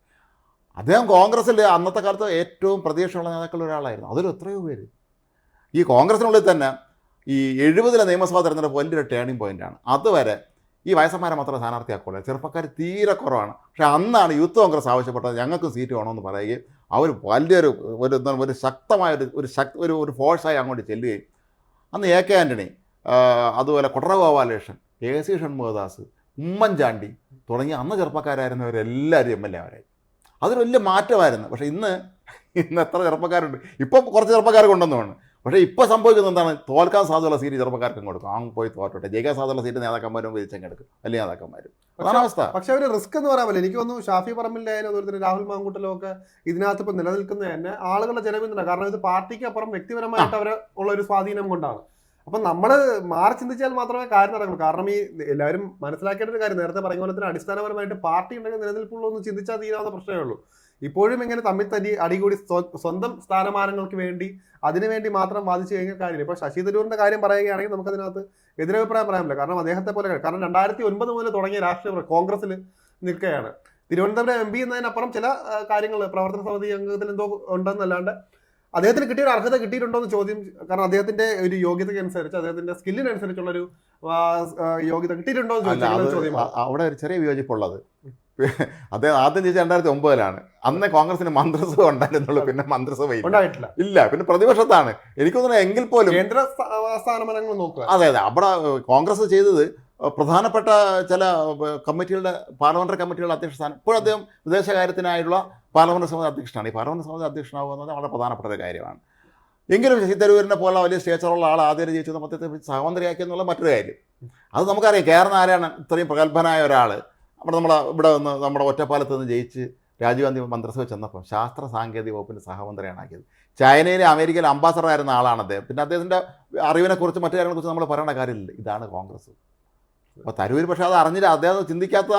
അദ്ദേഹം കോൺഗ്രസ്സിൽ അന്നത്തെ കാലത്ത് ഏറ്റവും പ്രതീക്ഷയുള്ള നേതാക്കളിൽ ഒരാളായിരുന്നു. അതിൽ എത്രയോ പേര്. ഈ കോൺഗ്രസിനുള്ളിൽ തന്നെ ഈ എഴുപതിലെ നിയമസഭാ തെരഞ്ഞെടുപ്പ് വലിയൊരു ടേണിംഗ് പോയിന്റാണ് അതുവരെ ഈ വയസ്സന്മാരെ മാത്രമേ സ്ഥാനാർത്ഥിയാക്കുള്ളൂ. ചെറുപ്പക്കാർ തീരെ കുറവാണ്. പക്ഷേ അന്നാണ് യൂത്ത് കോൺഗ്രസ് ആവശ്യപ്പെട്ടത് ഞങ്ങൾക്കും സീറ്റ് വേണമെന്ന് പറയുകയും അവർ വലിയൊരു ഒരു ഒരു ശക്തമായ ഒരു ഒരു ശക്തി ഒരു ഒരു ഫോഴ്സായി അങ്ങോട്ട് ചെല്ലുകയും അന്ന് എ കെ ആന്റണി അതുപോലെ കൊട്ടറ ഗോപാലകൃഷ്ണൻ എ സി ഷൺമുഖദാസ് ഉമ്മൻചാണ്ടി തുടങ്ങിയ അന്ന് ചെറുപ്പക്കാരായിരുന്നവരെല്ലാവരും എം എൽ എ അവരായി അതൊരു വലിയ മാറ്റമായിരുന്നു. പക്ഷേ ഇന്ന് ഇന്ന് എത്ര ചെറുപ്പക്കാരുണ്ട്? ഇപ്പോൾ കുറച്ച് ചെറുപ്പക്കാർ കൊണ്ടുവന്നു വേണം പക്ഷേ ഇപ്പോൾ സംഭവിക്കുന്നത് എന്താണ്? തോൽക്കാൻ സാധ്യതയുള്ള സീറ്റ് ചെറുപ്പക്കാർക്കും കൊടുക്കും. അങ്ങ് പോയി തോറ്റോട്ടെ. ജയിക്കാൻ സാധ്യതയുള്ള സീറ്റ് നേതാക്കന്മാരും വിരിച്ചെടുക്കും വലിയ നേതാക്കന്മാരും? അതാണ് അവസ്ഥ. പക്ഷേ ഒരു റിസ്ക് എന്ന് പറയാൻ പറ്റില്ല. എനിക്ക് തോന്നുന്നു ഷാഫി പറമ്പിലായാലും ആയാലും അതുപോലെ തന്നെ രാഹുൽ മാങ്കൂട്ടലും ഒക്കെ ഇതിനകത്ത് ഇപ്പം നിലനിൽക്കുന്ന തന്നെ ആളുകളുടെ ജനപിന്തുണ. കാരണം ഇത് പാർട്ടിക്ക് അപ്പുറം വ്യക്തിപരമായിട്ട് അവർ ഉള്ള ഒരു സ്വാധീനം കൊണ്ടാണ്. അപ്പം നമ്മൾ മാറി ചിന്തിച്ചാൽ മാത്രമേ കാര്യം നടക്കുള്ളൂ. കാരണം ഈ എല്ലാവരും മനസ്സിലാക്കേണ്ട ഒരു കാര്യം നേരത്തെ പറഞ്ഞ പോലെ തന്നെ അടിസ്ഥാനപരമായിട്ട് പാർട്ടി ഉണ്ടെങ്കിൽ നിലനിൽപ്പുള്ളൂ എന്ന് ചിന്തിച്ചാൽ തീരാവുന്ന പ്രശ്നമേ ഉള്ളൂ. ഇപ്പോഴും ഇങ്ങനെ തമ്മിൽ തല്ലി അടികൂടി സ്വന്തം സ്ഥാനമാനങ്ങൾക്ക് വേണ്ടി അതിനുവേണ്ടി മാത്രം വാദിച്ചു കഴിഞ്ഞാൽ കാര്യമില്ല. ഇപ്പോൾ ശശി തരൂരിന്റെ കാര്യം പറയുകയാണെങ്കിൽ നമുക്ക് അതിനകത്ത് എതിരഭിപ്രായം പറയാൻ പറ്റില്ല കാരണം അദ്ദേഹത്തെ പോലെ കാരണം രണ്ടായിരത്തി ഒൻപത് മുതൽ തുടങ്ങിയ രാഷ്ട്രീയ കോൺഗ്രസിൽ കോൺഗ്രസ്സിൽ നിൽക്കുകയാണ്. തിരുവനന്തപുരം എം പി എന്നതിനപ്പുറം ചില കാര്യങ്ങൾ പ്രവർത്തന സമിതി അംഗത്തിൽ എന്തോ ഉണ്ടെന്നല്ലാണ്ട് അദ്ദേഹത്തിന് കിട്ടിയ ഒരു അർഹത കിട്ടിയിട്ടുണ്ടോ എന്ന് ചോദ്യം കാരണം അദ്ദേഹത്തിന്റെ ഒരു യോഗ്യതയ്ക്ക് അനുസരിച്ച് അദ്ദേഹത്തിന്റെ സ്കില്ലിനനുസരിച്ചുള്ള ഒരു യോഗ്യത കിട്ടിയിട്ടുണ്ടോ എന്ന് ചോദിച്ചാൽ അവിടെ ഒരു ചെറിയ വിയോജിപ്പുള്ളത്. അദ്ദേഹം ആദ്യം ചോദിച്ചാൽ രണ്ടായിരത്തി ഒമ്പതിലാണ് അന്ന് കോൺഗ്രസിന് മന്ത്രിസഭ ഉണ്ടായിരുന്നുള്ളൂ പിന്നെ മന്ത്രിസഭ ഇല്ല. ഉണ്ടായിട്ടില്ല. ഇല്ല പിന്നെ പ്രതിപക്ഷത്താണ്. എനിക്ക് തോന്നുന്നു എങ്കിൽ പോലും കേന്ദ്ര സ്ഥാനമാനങ്ങൾ നോക്കുക. അതെ അതെ. അവിടെ കോൺഗ്രസ് ചെയ്തത് പ്രധാനപ്പെട്ട ചില കമ്മിറ്റികളുടെ പാർലമെന്ററി കമ്മിറ്റികളുടെ അധ്യക്ഷ സ്ഥാനം. ഇപ്പോഴും അദ്ദേഹം വിദേശകാര്യത്തിനായുള്ള പാർലമെന്റ് സമിതി അധ്യക്ഷനാണ്. ഈ പാർലമെന്റ് സമിതി അധ്യക്ഷനാവുക എന്നത് വളരെ പ്രധാനപ്പെട്ട ഒരു കാര്യമാണ്. എങ്കിലും ശശി തരൂരിനെ പോലെ വലിയ സ്റ്റേച്ചറുള്ള ആൾ ആദ്യം ജയിച്ചത് മൊത്തത്തെ സഹമന്ത്രിയാക്കി എന്നുള്ള മറ്റൊരു കാര്യം. അത് നമുക്കറിയാം. കേരളം ആരാണ് ഇത്രയും പ്രഗത്ഭനായ ഒരാൾ അവിടെ നമ്മൾ ഇവിടെ നിന്ന് നമ്മുടെ ഒറ്റപ്പാലത്ത് നിന്ന് ജയിച്ച് രാജീവ് ഗാന്ധി മന്ത്രിസഭ ചെന്നപ്പം ശാസ്ത്ര സാങ്കേതിക വകുപ്പിന്റെ സഹമന്ത്രിയാണ് ആക്കിയത്. ചൈനയിലെ അമേരിക്കയിലെ അംബാസഡർ ആയിരുന്ന ആളാണ് അദ്ദേഹം. പിന്നെ അദ്ദേഹത്തിന്റെ അറിവിനെക്കുറിച്ച് മറ്റു കാര്യങ്ങളെക്കുറിച്ച് നമ്മൾ പറയേണ്ട കാര്യമില്ല ഇതാണ് കോൺഗ്രസ്. അപ്പോൾ തരൂർ പക്ഷേ അത് അറിഞ്ഞില്ല. അദ്ദേഹം ചിന്തിക്കാത്ത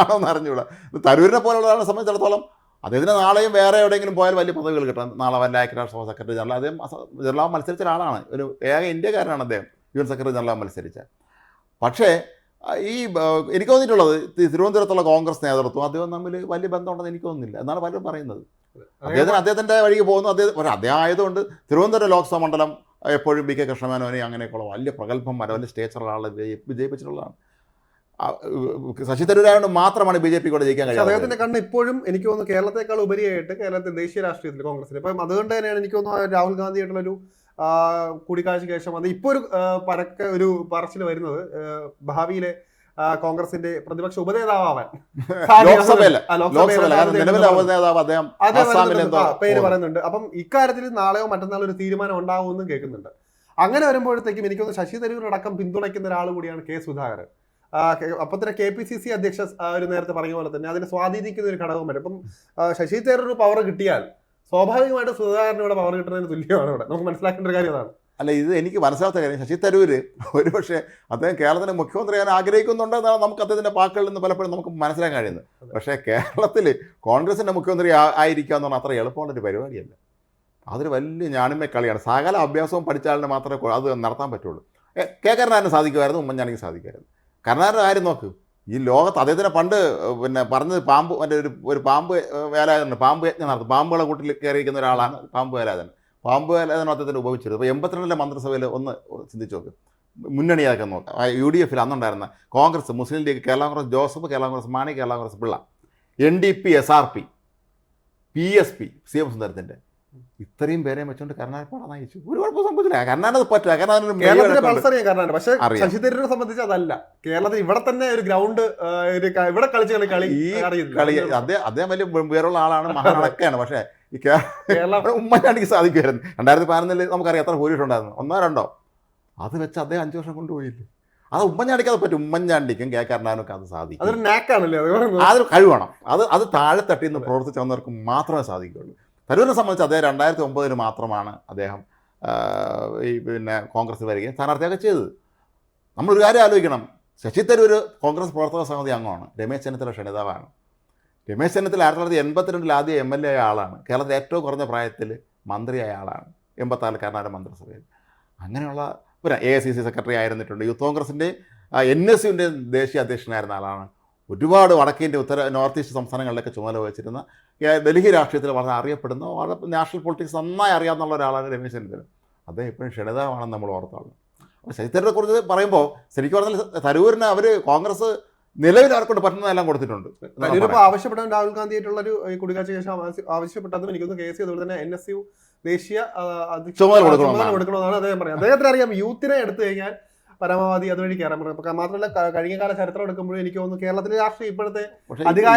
ആണെന്ന് അറിഞ്ഞുകൂടാ. ഇത് തരൂരിനെ പോലുള്ളവരെ സംബന്ധിച്ചിടത്തോളം അദ്ദേഹത്തിന് നാളെയും വേറെ എവിടെയെങ്കിലും പോയാൽ വലിയ പദവികൾ കിട്ടാം. നാളെ വല്ല ഐക്യരാഷ്ട്രസഭ സെക്രട്ടറി ജനറൽ അദ്ദേഹം ജനറലാവ് മത്സരിച്ച ഒരാളാണ്. ഒരു ഏക ഇന്ത്യക്കാരനാണ് അദ്ദേഹം. യു എൻ സെക്രട്ടറി ജനറൽ മത്സരിച്ച. പക്ഷേ ഈ എനിക്ക് തോന്നിയിട്ടുള്ളത് തിരുവനന്തപുരത്തുള്ള കോൺഗ്രസ് നേതൃത്വം അദ്ദേഹം തമ്മിൽ വലിയ ബന്ധമുണ്ടെന്ന് എനിക്ക് തോന്നുന്നില്ല. എന്നാണ് പലരും പറയുന്നത്. അദ്ദേഹത്തിന് അദ്ദേഹത്തിന്റെ വഴിക്ക് പോകുന്നു. അദ്ദേഹം ഒരു അദ്ദേഹം ആയതുകൊണ്ട് തിരുവനന്തപുരം ലോക്സഭാ മണ്ഡലം എപ്പോഴും ബി കെ കൃഷ്ണമേനോനെ അങ്ങനെയൊക്കെയുള്ള വലിയ പ്രഗത്ഭന്മാരെ വലിയ സ്റ്റേച്ചറുള്ള ആളെ വിജയി- വിജയിപ്പിച്ചിട്ടുള്ളതാണ്. ശശി തരൂരായോണ്ട് മാത്രമാണ് ബി ജെ പി കൂടെ ജയിക്കാൻ കഴിയുന്നത് അദ്ദേഹത്തിന്റെ കണ്ണ് ഇപ്പോഴും എനിക്ക് തോന്നുന്നു കേരളത്തെക്കാൾ ഉപരിയായിട്ട് കേരളത്തിൽ ദേശീയ രാഷ്ട്രീയത്തിൽ കോൺഗ്രസിൽ ഇപ്പം അതുകൊണ്ട് തന്നെയാണ് എനിക്ക് തോന്നുന്നു രാഹുൽ ഗാന്ധിയായിട്ടുള്ള ഒരു കൂടിക്കാഴ്ചയ്ക്ക് ശേഷം വന്ന് ഇപ്പോൾ ഒരു പരക്കെ ഒരു പറച്ചിൽ വരുന്നത് ഭാവിയിലെ കോൺഗ്രസിന്റെ പ്രതിപക്ഷ ഉപനേതാവാൻ പേര് പറയുന്നുണ്ട്. അപ്പം ഇക്കാര്യത്തിൽ നാളെയോ മറ്റന്നാളോ ഒരു തീരുമാനം ഉണ്ടാവുമെന്നും കേൾക്കുന്നുണ്ട്. അങ്ങനെ വരുമ്പോഴത്തേക്കും എനിക്കൊന്ന് ശശി തരൂർ അടക്കം പിന്തുണയ്ക്കുന്ന ഒരാൾ കൂടിയാണ് കെ സുധാകരൻ. കെ- അപ്പൊ തന്നെ കെ പി സി സി അധ്യക്ഷ ഒരു നേരത്തെ പറഞ്ഞ പോലെ തന്നെ അതിനെ സ്വാധീനിക്കുന്ന ഒരു ഘടകം വരും അപ്പം ശശി തരൂർ പവർ കിട്ടിയാൽ സ്വാഭാവികമായിട്ട് സുധാകരന് ഇവിടെ പവർ കിട്ടുന്നതിന് തുല്യമാണ് ഇവിടെ. നമുക്ക് മനസ്സിലാക്കേണ്ട ഒരു കാര്യം അതാണ്. അല്ല ഇത് എനിക്ക് മനസ്സിലാത്ത കാര്യം. ശശി തരൂര് ഒരുപക്ഷെ അദ്ദേഹം കേരളത്തിന്റെ മുഖ്യമന്ത്രിയാൻ ആഗ്രഹിക്കുന്നുണ്ടെന്നാണ് നമുക്ക് അദ്ദേഹത്തിന്റെ വാക്കുകളിൽ നിന്ന് പലപ്പോഴും നമുക്ക് മനസ്സിലാക്കാൻ കഴിയുന്നത്. പക്ഷേ കേരളത്തിൽ കോൺഗ്രസിന്റെ മുഖ്യമന്ത്രി ആയിരിക്കുക എന്ന് പറഞ്ഞാൽ അത്ര എളുപ്പമുള്ളൊരു പരിപാടിയല്ല. അതൊരു വലിയ ഞാണിമ കളിയാണ്. സകല അഭ്യാസവും പഠിച്ച ആളിന് മാത്രമേ അത് നടത്താൻ പറ്റുള്ളൂ. കെ കരുണാകരന് സാധിക്കുമായിരുന്നു ഉമ്മൻചാണ്ടിക്ക് സാധിക്കുമായിരുന്നു. കരുണാകരന്റെ കാര്യം നോക്ക്. ഈ ലോകത്ത് അദ്ദേഹത്തിന് പണ്ട് പിന്നെ പറഞ്ഞത് പാമ്പ് മറ്റേ ഒരു ഒരു പാമ്പ് വേലായുധനുണ്ട്. പാമ്പ് യജ്ഞം നടത്തും. പാമ്പുകളെ കൂട്ടിൽ കയറിയിരിക്കുന്ന ഒരാളാണ് പാമ്പ് വേലായുധൻ. പാമ്പ് വേലായുധനം അദ്ദേഹത്തിന് ഉപയോഗിച്ചത് അപ്പോൾ എൺപത്തിരണ്ടിലെ മന്ത്രിസഭയിൽ ഒന്ന് ചിന്തിച്ച് നോക്ക്. മുന്നണിയാക്കാൻ നോക്കാം. ആ യു ഡി എഫിൽ അന്നുണ്ടായിരുന്ന Congress Muslim League Kerala Congress Joseph Kerala Congress Mani Kerala Congress Pillai. N D P S R P P S P C M സുന്ദരത്തിന്റെ ഇത്രയും പേരെ വെച്ചുകൊണ്ട് കർണാടക പാടാൻ നയിച്ചു ഒരു കുഴപ്പം സംഭവിച്ചില്ല. കർണാടക പറ്റില്ല. കാരണം ഞാൻ കാരണം പക്ഷെ ശശി തരൂരിനെ സംബന്ധിച്ച് അതല്ല. കേരളത്തിൽ ഇവിടെ തന്നെ ഒരു ഗ്രൗണ്ട് ഇവിടെ കളിച്ച് കളി കളി ഈ കളി അദ്ദേഹം അദ്ദേഹം വലിയ വേറുള്ള ആളാണ് മഹാനടക്കാണ് പക്ഷേ ഈ കേരള അവിടെ ഉമ്മൻചാണ്ടിക്ക് സാധിക്കുമായിരുന്നു. രണ്ടായിരത്തി പതിനൊന്നിൽ നമുക്കറിയാം എത്ര ഭൂരിപക്ഷം ഉണ്ടായിരുന്നു. ഒന്നോ രണ്ടോ? അത് വെച്ച് അദ്ദേഹം അഞ്ചു വർഷം കൊണ്ടുപോയില്ലേ അത് ഉമ്മൻചാണ്ടിക്ക് അത് പറ്റും. ഉമ്മൻചാണ്ടിക്കും കെ കരുണാകരനൊക്കെ അത് സാധിക്കും. അതൊരു നാക്കാണല്ലേ അത് അതൊരു കഴിവണം. അത് അത് താഴെ തട്ടിൽ നിന്ന് പ്രവർത്തിച്ച് വന്നവർക്ക് മാത്രമേ സാധിക്കുകയുള്ളൂ. തരൂരിനെ സംബന്ധിച്ച് അദ്ദേഹം രണ്ടായിരത്തി ഒമ്പതിൽ മാത്രമാണ് അദ്ദേഹം ഈ പിന്നെ കോൺഗ്രസ് വരികയും സ്ഥാനാർത്ഥിയൊക്കെ ചെയ്തത്. നമ്മളൊരു കാര്യം ആലോചിക്കണം. ശശി തരൂർ കോൺഗ്രസ് പ്രവർത്തക സമിതി അംഗമാണ്. രമേശ് ചെന്നിത്തല ക്ഷണിതാവാണ് രമേശ് ചെന്നിത്തല ആയിരത്തി തൊള്ളായിരത്തി എൺപത്തിരണ്ടിൽ ആദ്യം എം എൽ എ ആയ ആളാണ്. കേരളത്തിലെ ഏറ്റവും കുറഞ്ഞ പ്രായത്തിൽ മന്ത്രിയായ ആളാണ് എൺപത്താറിൽ കർണാടക മന്ത്രിസഭയിൽ. അങ്ങനെയുള്ള ഒരു A I C C secretary ആയിരുന്നിട്ടുണ്ട്. Youth കോൺഗ്രസിന്റെയും എൻ എസ് യുവിന്റെ ദേശീയ അധ്യക്ഷനായിരുന്ന ആളാണ്. ഒരുപാട് വടക്കേന്റെ ഉത്തര നോർത്ത് ഈസ്റ്റ് സംസ്ഥാനങ്ങളിലൊക്കെ ചുമതല വഹിച്ചിരുന്ന ഡൽഹി രാഷ്ട്രീയത്തിൽ വളരെ അറിയപ്പെടുന്ന വളരെ നാഷണൽ പൊളിറ്റിക്സ് നന്നായി അറിയാവുന്ന ഒരാളാണ് രമേശ് ചെന്നിത്തല. അദ്ദേഹം ഇപ്പോഴും ക്ഷണിതാവാണെന്ന് നമ്മൾ ഓർത്തോളണം അപ്പോൾ ശശിധരനെ കുറിച്ച് പറയുമ്പോൾ ശരിക്കും പറഞ്ഞാൽ തരൂരിന് അവർ കോൺഗ്രസ് നിലവിൽ അവർക്കൊണ്ട് പറ്റുന്നതെല്ലാം കൊടുത്തിട്ടുണ്ട്. തരൂർ ആവശ്യപ്പെടാൻ രാഹുൽ ഗാന്ധി ആയിട്ടുള്ള ഒരു കൂടിക്കാഴ്ച ശേഷം ആവശ്യ- ആവശ്യപ്പെട്ടതും എനിക്കൊന്ന് കെ സി അതുപോലെ തന്നെ എൻ എസ് യു ദേശീയ ചുമതല. കൊടുക്കണമെന്നാണ് അദ്ദേഹം പറയുന്നത്. അദ്ദേഹത്തിന് അറിയാം യൂത്തിനെ എടുത്തു കഴിഞ്ഞാൽ പരമാവധി അതുവഴി കയറാൻ പറ്റും മാത്രമല്ല കഴിഞ്ഞ കാല ചരിത്രം എടുക്കുമ്പോഴും എനിക്ക് തോന്നുന്നു കേരളത്തിലെ രാഷ്ട്രീയം ഇപ്പോഴത്തെ